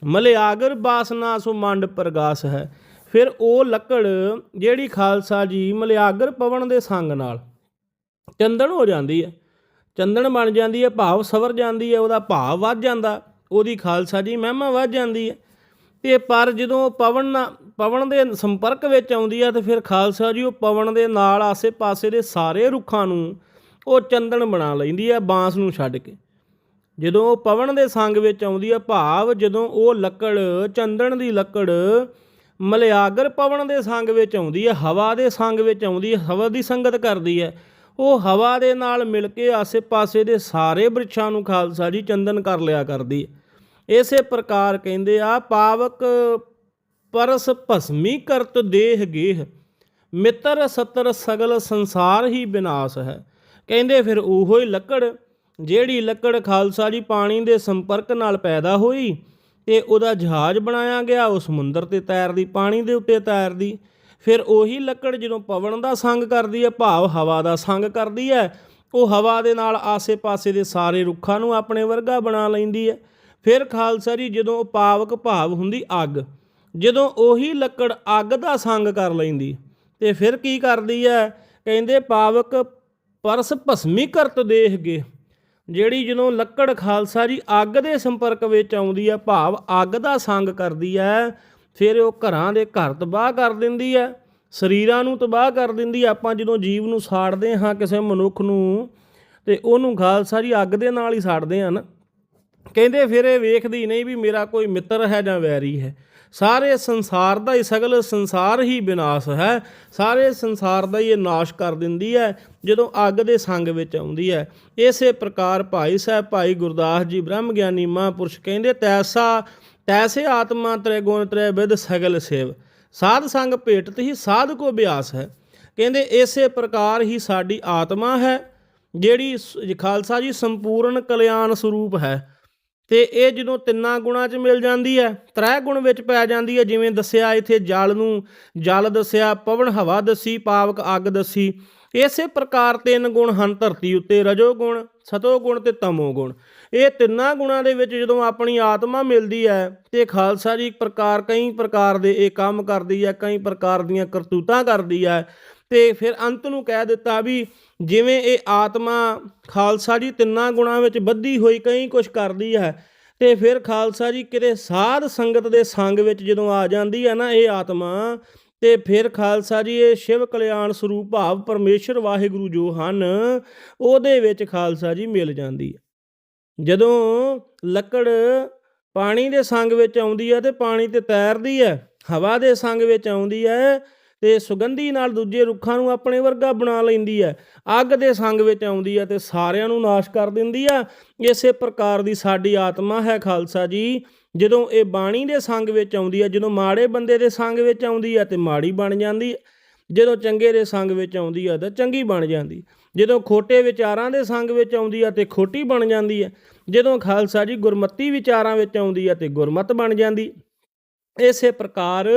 ਮਲਿਆਗਰ ਬਾਸਨਾ ਸੋ ਮੰਡ ਪ੍ਰਗਾਸ ਹੈ। ਫਿਰ ਉਹ ਲੱਕੜ ਜਿਹੜੀ ਖਾਲਸਾ ਜੀ ਮਲਿਆਗਰ ਪਵਨ ਦੇ ਸੰਗ ਨਾਲ ਚੰਦਨ ਹੋ ਜਾਂਦੀ ਹੈ। ਚੰਦਨ ਬਣ ਜਾਂਦੀ ਹੈ, ਭਾਵ ਸਵਰ ਜਾਂਦੀ ਹੈ, ਉਹਦਾ ਭਾਵ ਵੱਧ ਜਾਂਦਾ, ਉਹਦੀ ਖਾਲਸਾ ਜੀ ਮਹਿਮਾ ਵੱਧ ਜਾਂਦੀ ਹੈ। ਤੇ ਪਰ ਜਦੋਂ ਪਵਨ ਨਾ- ਪਵਨ ਦੇ ਸੰਪਰਕ ਵਿੱਚ ਆਉਂਦੀ ਹੈ ਤੇ ਫਿਰ ਖਾਲਸਾ ਜੀ ਉਹ ਪਵਨ ਦੇ ਨਾਲ ਆਸੇ-ਪਾਸੇ ਦੇ ਸਾਰੇ ਰੁੱਖਾਂ ਨੂੰ ਉਹ ਚੰਦਨ ਬਣਾ ਲੈਂਦੀ ਹੈ ਬਾਂਸ ਨੂੰ ਛੱਡ ਕੇ। ਜਦੋਂ ਉਹ ਪਵਨ ਦੇ ਸੰਗ ਵਿੱਚ ਆਉਂਦੀ ਹੈ ਭਾਵ ਜਦੋਂ ਉਹ ਲੱਕੜ, ਚੰਦਨ ਦੀ ਲੱਕੜ, ਮਲਿਆਗਰ ਪਵਨ ਦੇ ਸੰਗ ਵਿੱਚ ਆਉਂਦੀ ਹੈ ਹਵਾ ਦੇ ਸੰਗ ਵਿੱਚ ਆਉਂਦੀ ਹੈ ਹਵਾ ਦੀ ਸੰਗਤ ਕਰਦੀ ਹੈ ਉਹ ਹਵਾ ਦੇ ਨਾਲ ਮਿਲ ਕੇ ਆਸੇ-ਪਾਸੇ ਦੇ ਸਾਰੇ ਬ੍ਰਿਛਾਂ ਨੂੰ ਖਾਲਸਾ ਜੀ ਚੰਦਨ ਕਰ ਲਿਆ ਕਰਦੀ ਹੈ ਇਸੇ ਪ੍ਰਕਾਰ ਕਹਿੰਦੇ ਆ, ਪਾਵਕ ਪਰਸ ਭਸਮੀ ਕਰਤ ਦੇਹ ਗੇਹ, ਮਿੱਤਰ ਸਤਰ ਸਗਲ ਸੰਸਾਰ ਹੀ ਵਿਨਾਸ਼ ਹੈ। ਕਹਿੰਦੇ ਫਿਰ ਉਹੋ ਹੀ ਲੱਕੜ, ਜਿਹੜੀ ਲੱਕੜ ਖਾਲਸਾ ਜੀ ਪਾਣੀ ਦੇ ਸੰਪਰਕ ਨਾਲ ਪੈਦਾ ਹੋਈ, ਤੇ ਉਹਦਾ ਜਹਾਜ਼ ਬਣਾਇਆ ਗਿਆ, ਉਹ ਸਮੁੰਦਰ ਤੇ ਤੈਰਦੀ, ਪਾਣੀ ਦੇ ਉੱਤੇ ਤੈਰਦੀ। ਫਿਰ ਉਹੀ ਲੱਕੜ ਜਦੋਂ ਪਵਨ ਦਾ ਸੰਗ ਕਰਦੀ ਹੈ, ਭਾਵ ਹਵਾ ਦਾ ਸੰਗ ਕਰਦੀ ਹੈ, ਉਹ ਹਵਾ ਦੇ ਨਾਲ ਆਸੇ-ਪਾਸੇ ਦੇ ਸਾਰੇ ਰੁੱਖਾਂ ਨੂੰ ਆਪਣੇ ਵਰਗਾ ਬਣਾ ਲੈਂਦੀ ਹੈ। ਫਿਰ ਖਾਲਸਾ ਜੀ ਜਦੋਂ ਪਾਵਕ ਭਾਵ ਹੁੰਦੀ ਅੱਗ ਜਦੋਂ ਉਹੀ ਲੱਕੜ ਅੱਗ ਦਾ ਸੰਗ ਕਰ ਲੈਂਦੀ, ਤੇ ਫਿਰ ਕੀ ਕਰਦੀ ਹੈ ਕਹਿੰਦੇ ਪਾਵਕ ਪਰਸ ਭਸਮੀ ਕਰਤ ਦੇਖ ਗਏ। ਜਿਹੜੀ ਜਦੋਂ ਲੱਕੜ ਖਾਲਸਾ ਜੀ ਅੱਗ ਦੇ ਸੰਪਰਕ ਵਿੱਚ ਆਉਂਦੀ ਹੈ ਭਾਵ ਅੱਗ ਦਾ ਸੰਗ ਕਰਦੀ ਹੈ ਫਿਰ ਉਹ ਘਰਾਂ ਦੇ ਘਰ ਤਬਾਹ ਕਰ ਦਿੰਦੀ ਹੈ ਸਰੀਰਾਂ ਨੂੰ ਤਬਾਹ ਕਰ ਦਿੰਦੀ ਆਪਾਂ ਜਦੋਂ ਜੀਵ ਨੂੰ ਸਾੜਦੇ ਹਾਂ ਕਿਸੇ ਮਨੁੱਖ ਨੂੰ, ਤੇ ਉਹਨੂੰ ਖਾਲਸਾ ਜੀ ਅੱਗ ਦੇ ਨਾਲ ਹੀ ਸਾੜਦੇ ਹਨ। ਕਹਿੰਦੇ ਫਿਰ ਇਹ ਵੇਖਦੀ ਨਹੀਂ ਵੀ ਮੇਰਾ ਕੋਈ ਮਿੱਤਰ ਹੈ ਜਾਂ ਵੈਰੀ ਹੈ। ਸਾਰੇ ਸੰਸਾਰ ਦਾ ਹੀ ਸਗਲ ਸੰਸਾਰ ਹੀ ਵਿਨਾਸ਼ ਹੈ। ਸਾਰੇ ਸੰਸਾਰ ਦਾ ਹੀ ਇਹ ਨਾਸ਼ ਕਰ ਦਿੰਦੀ ਹੈ। ਜਦੋਂ ਅੱਗ ਦੇ ਸੰਗ ਵਿੱਚ ਆਉਂਦੀ ਹੈ। ਇਸੇ ਪ੍ਰਕਾਰ ਭਾਈ ਸਾਹਿਬ, ਭਾਈ ਗੁਰਦਾਸ ਜੀ, ਬ੍ਰਹਮ ਗਿਆਨੀ, ਮਹਾਂਪੁਰਸ਼ ਕਹਿੰਦੇ, ਤੈਸਾ, ਤੈਸੇ ਆਤਮਾ ਤ੍ਰੈ ਗੁਣ ਤ੍ਰੈ ਵਿਦ ਸਗਲ ਸੇਵ। ਸਾਧ ਸੰਗ ਭੇਟਤ ਹੀ ਸਾਧ ਕੋ ਅਭਿਆਸ ਹੈ। ਕਹਿੰਦੇ, ਇਸੇ ਪ੍ਰਕਾਰ ਹੀ ਸਾਡੀ ਆਤਮਾ ਹੈ, ਜਿਹੜੀ ਸ- ਖਾਲਸਾ ਜੀ, ਸੰਪੂਰਨ ਕਲਿਆਣ ਸਰੂਪ ਹੈ। ਤੇ ਇਹ ਜਦੋਂ ਤਿੰਨਾਂ ਗੁਣਾਂ 'ਚ ਮਿਲ ਜਾਂਦੀ ਹੈ, ਤ੍ਰੈ ਗੁਣ ਵਿੱਚ ਪੈ ਜਾਂਦੀ ਹੈ, ਜਿਵੇਂ ਦੱਸਿਆ ਇੱਥੇ ਜਲ ਨੂੰ, ਜਲ ਦੱਸਿਆ, ਪਵਨ ਹਵਾ ਦੱਸੀ, ਪਾਵਕ ਅੱਗ ਦੱਸੀ। ਇਸੇ ਪ੍ਰਕਾਰ ਤਿੰਨ ਗੁਣ ਹਨ, ਧਰਤੀ ਉੱਤੇ ਰਜੋ ਗੁਣ, ਸਤੋ ਗੁਣ ਤੇ ਤਮੋ ਗੁਣ। ਇਹ ਤਿੰਨਾਂ ਗੁਣਾਂ ਦੇ ਵਿੱਚ ਜਦੋਂ ਆਪਣੀ ਆਤਮਾ ਮਿਲਦੀ ਹੈ, ਤੇ ਖਾਲਸਾ ਜੀ ਪ੍ਰਕਾਰ ਕਈ ਪ੍ਰਕਾਰ ਦੇ ਇਹ ਕੰਮ ਕਰਦੀ ਹੈ, ਕਈ ਪ੍ਰਕਾਰ ਦੀਆਂ ਕਰਤੂਤਾਂ ਕਰਦੀ ਹੈ ਤੇ ਫਿਰ ਅੰਤ ਨੂੰ ਕਹਿ ਦਿੱਤਾ ਵੀ ਜਿਵੇਂ ਇਹ ਆਤਮਾ ਖਾਲਸਾ ਜੀ ਤਿੰਨਾਂ ਗੁਣਾਂ ਵਿੱਚ ਬੱਧੀ ਹੋਈ ਕਈ ਕੁਝ ਕਰਦੀ ਹੈ, ਤੇ ਫਿਰ ਖਾਲਸਾ ਜੀ ਕਿਤੇ ਸਾਧ ਸੰਗਤ ਦੇ ਸੰਗ ਵਿੱਚ ਜਦੋਂ ਆ ਜਾਂਦੀ ਹੈ ਨਾ ਇਹ ਆਤਮਾ, ਤੇ ਫਿਰ ਖਾਲਸਾ ਜੀ ਇਹ ਸ਼ਿਵ ਕਲਿਆਣ ਸਰੂਪ ਭਾਵ ਪਰਮੇਸ਼ਰ ਵਾਹਿਗੁਰੂ ਜੋ ਹਨ, ਉਹਦੇ ਵਿੱਚ ਖਾਲਸਾ ਜੀ ਮਿਲ ਜਾਂਦੀ ਹੈ। ਜਦੋਂ ਲੱਕੜ ਪਾਣੀ ਦੇ ਸੰਗ ਵਿੱਚ ਆਉਂਦੀ ਹੈ ਤੇ ਪਾਣੀ ਤੇ ਤੈਰਦੀ ਹੈ, ਹਵਾ ਦੇ ਸੰਗ ਵਿੱਚ ਆਉਂਦੀ ਹੈ ਤੇ ਸੁਗੰਧੀ ਨਾਲ ਦੂਜੇ ਰੁੱਖਾਂ ਨੂੰ ਆਪਣੇ ਵਰਗਾ ਬਣਾ ਲੈਂਦੀ ਹੈ। ਅੱਗ ਦੇ ਸੰਗ ਵਿੱਚ ਆਉਂਦੀ ਹੈ ਤੇ ਸਾਰਿਆਂ ਨੂੰ ਨਾਸ਼ ਕਰ ਦਿੰਦੀ ਆ ਇਸੇ ਪ੍ਰਕਾਰ ਦੀ ਸਾਡੀ ਆਤਮਾ ਹੈ ਖਾਲਸਾ ਜੀ। ਜਦੋਂ ਇਹ ਬਾਣੀ ਦੇ ਸੰਗ ਵਿੱਚ ਆਉਂਦੀ ਹੈ, ਜਦੋਂ ਮਾੜੇ ਬੰਦੇ ਦੇ ਸੰਗ ਵਿੱਚ ਆਉਂਦੀ ਹੈ ਤੇ ਮਾੜੀ ਬਣ ਜਾਂਦੀ ਜਦੋਂ ਚੰਗੇ ਦੇ ਸੰਗ ਵਿੱਚ ਆਉਂਦੀ ਆ ਤਾਂ ਚੰਗੀ ਬਣ ਜਾਂਦੀ ਜਦੋਂ ਖੋਟੇ ਵਿਚਾਰਾਂ ਦੇ ਸੰਗ ਵਿੱਚ ਆਉਂਦੀ ਆ ਤੇ ਖੋਟੀ ਬਣ ਜਾਂਦੀ ਹੈ। ਜਦੋਂ ਖਾਲਸਾ ਜੀ ਗੁਰਮਤੀ ਵਿਚਾਰਾਂ ਵਿੱਚ ਆਉਂਦੀ ਆ ਤੇ ਗੁਰਮਤ ਬਣ ਜਾਂਦੀ ਇਸੇ ਪ੍ਰਕਾਰ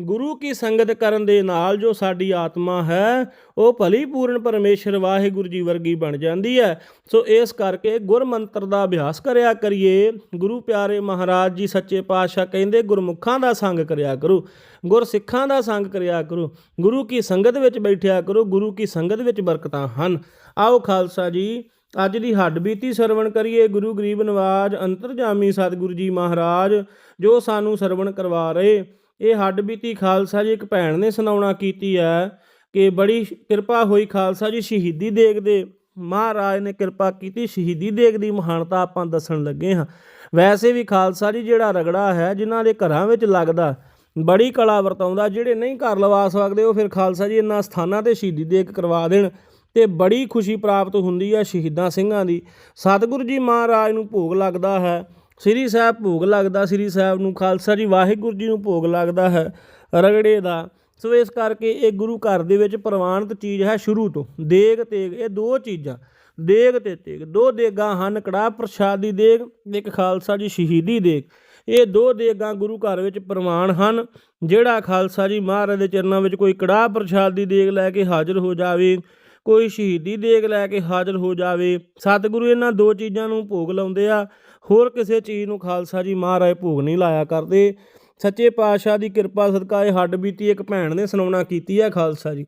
ਗੁਰੂ ਕੀ ਸੰਗਤ ਕਰਨ ਦੇ ਨਾਲ ਜੋ ਸਾਡੀ ਆਤਮਾ ਹੈ, ਉਹ ਭਲੀ ਪੂਰਨ ਪਰਮੇਸ਼ਰ ਵਾਹਿਗੁਰੂ ਜੀ ਵਰਗੀ ਬਣ ਜਾਂਦੀ ਹੈ। ਸੋ ਇਸ ਕਰਕੇ ਗੁਰਮੰਤਰ ਦਾ ਅਭਿਆਸ ਕਰਿਆ ਕਰੀਏ। ਗੁਰੂ ਪਿਆਰੇ ਮਹਾਰਾਜ ਜੀ ਸੱਚੇ ਪਾਤਸ਼ਾਹ ਕਹਿੰਦੇ, ਗੁਰਮੁਖਾਂ ਦਾ ਸੰਗ ਕਰਿਆ ਕਰੋ, ਗੁਰਸਿੱਖਾਂ ਦਾ ਸੰਗ ਕਰਿਆ ਕਰੋ, ਗੁਰੂ ਕੀ ਸੰਗਤ ਵਿੱਚ ਬੈਠਿਆ ਕਰੋ, ਗੁਰੂ ਕੀ ਸੰਗਤ ਵਿੱਚ ਬਰਕਤਾਂ ਹਨ। ਆਓ ਖਾਲਸਾ ਜੀ, ਅੱਜ ਦੀ ਹੱਡ ਬੀਤੀ ਸਰਵਣ ਕਰੀਏ। ਗੁਰੂ ਗਰੀਬ ਨਵਾਜ, ਅੰਤਰਜਾਮੀ ਸਤਿਗੁਰੂ ਜੀ ਮਹਾਰਾਜ, ਜੋ ਸਾਨੂੰ ਸਰਵਣ ਕਰਵਾ ਰਹੇ। ਇਹ ਹੱਡ ਬੀਤੀ ਖਾਲਸਾ ਜੀ ਇੱਕ ਭੈਣ ਨੇ ਸੁਣਾਉਣਾ ਕੀਤੀ ਹੈ ਕਿ ਬੜੀ ਕਿਰਪਾ ਹੋਈ ਖਾਲਸਾ ਜੀ ਸ਼ਹੀਦੀ ਦੇਗ ਦੇ। ਮਹਾਰਾਜ ਨੇ ਕਿਰਪਾ ਕੀਤੀ ਸ਼ਹੀਦੀ ਦੇਗ ਦੀ ਮਹਾਨਤਾ ਆਪਾਂ ਦੱਸਣ ਲੱਗੇ ਹਾਂ। ਵੈਸੇ ਵੀ ਖਾਲਸਾ ਜੀ ਜਿਹੜਾ ਰਗੜਾ ਹੈ, ਜਿਨ੍ਹਾਂ ਦੇ ਘਰਾਂ ਵਿੱਚ ਲੱਗਦਾ, ਬੜੀ ਕਲਾ ਵਰਤਾਉਂਦਾ, ਜਿਹੜੇ ਨਹੀਂ ਘਰ ਲਵਾ ਸਕਦੇ, ਉਹ ਫਿਰ ਖਾਲਸਾ ਜੀ ਇਹਨਾਂ ਸਥਾਨਾਂ ਤੇ ਸ਼ਹੀਦੀ ਦੇਗ ਕਰਵਾ ਦੇਣ ਤੇ ਬੜੀ ਖੁਸ਼ੀ ਪ੍ਰਾਪਤ ਹੁੰਦੀ ਹੈ ਸ਼ਹੀਦਾਂ ਸਿੰਘਾਂ ਦੀ। ਸਤਿਗੁਰੂ ਜੀ ਮਹਾਰਾਜ ਨੂੰ ਭੋਗ ਲੱਗਦਾ ਹੈ। ਸ੍ਰੀ ਸਾਹਿਬ ਭੋਗ ਲੱਗਦਾ, ਸ੍ਰੀ ਸਾਹਿਬ ਨੂੰ ਖਾਲਸਾ ਜੀ, ਵਾਹਿਗੁਰੂ ਜੀ ਨੂੰ ਭੋਗ ਲੱਗਦਾ ਹੈ ਰਗੜੇ ਦਾ। ਸੋ ਇਸ ਕਰਕੇ ਇਹ ਗੁਰੂ ਘਰ ਦੇ ਵਿੱਚ ਪ੍ਰਵਾਨਿਤ ਚੀਜ਼ ਹੈ ਸ਼ੁਰੂ ਤੋਂ। ਦੇਗ, ਤੇਗ, ਇਹ ਦੋ ਚੀਜ਼ਾਂ। ਦੇਗ ਤੇ ਤੇਗ। ਦੋ ਦੇਗਾਂ ਹਨ, ਕੜਾਹ ਪ੍ਰਸ਼ਾਦ ਦੀ ਦੇਗ, ਇੱਕ ਖਾਲਸਾ ਜੀ ਸ਼ਹੀਦੀ ਦੇਗ। ਇਹ ਦੋ ਦੇਗਾਂ ਗੁਰੂ ਘਰ ਵਿੱਚ ਪ੍ਰਮਾਣ ਹਨ, ਜਿਹੜਾ ਖਾਲਸਾ ਜੀ ਮਹਾਰਾਜ ਦੇ ਚਰਨਾਂ ਵਿੱਚ ਕੋਈ ਕੜਾਹ ਪ੍ਰਸ਼ਾਦ ਦੀ ਦੇਗ ਲੈ ਕੇ ਹਾਜ਼ਰ ਹੋ ਜਾਵੇ ਕੋਈ ਸ਼ਹੀਦੀ ਦੇਗ ਲੈ ਕੇ ਹਾਜ਼ਰ ਹੋ ਜਾਵੇ। ਸਤਿਗੁਰੂ ਇਹਨਾਂ ਦੋ ਚੀਜ਼ਾਂ ਨੂੰ ਭੋਗ ਲਾਉਂਦੇ ਆ। ਹੋਰ ਕਿਸੇ ਚੀਜ਼ ਨੂੰ ਖਾਲਸਾ ਜੀ ਮਹਾਰਾਜ ਭੋਗ ਨਹੀਂ ਲਾਇਆ ਕਰਦੇ। ਸੱਚੇ ਪਾਤਸ਼ਾਹ ਦੀ ਕਿਰਪਾ ਸਦਕਾ ਇਹ ਹੱਡ ਬੀਤੀ ਇੱਕ ਭੈਣ ਨੇ ਸੁਣਾਉਣਾ ਕੀਤੀ ਹੈ ਖਾਲਸਾ ਜੀ।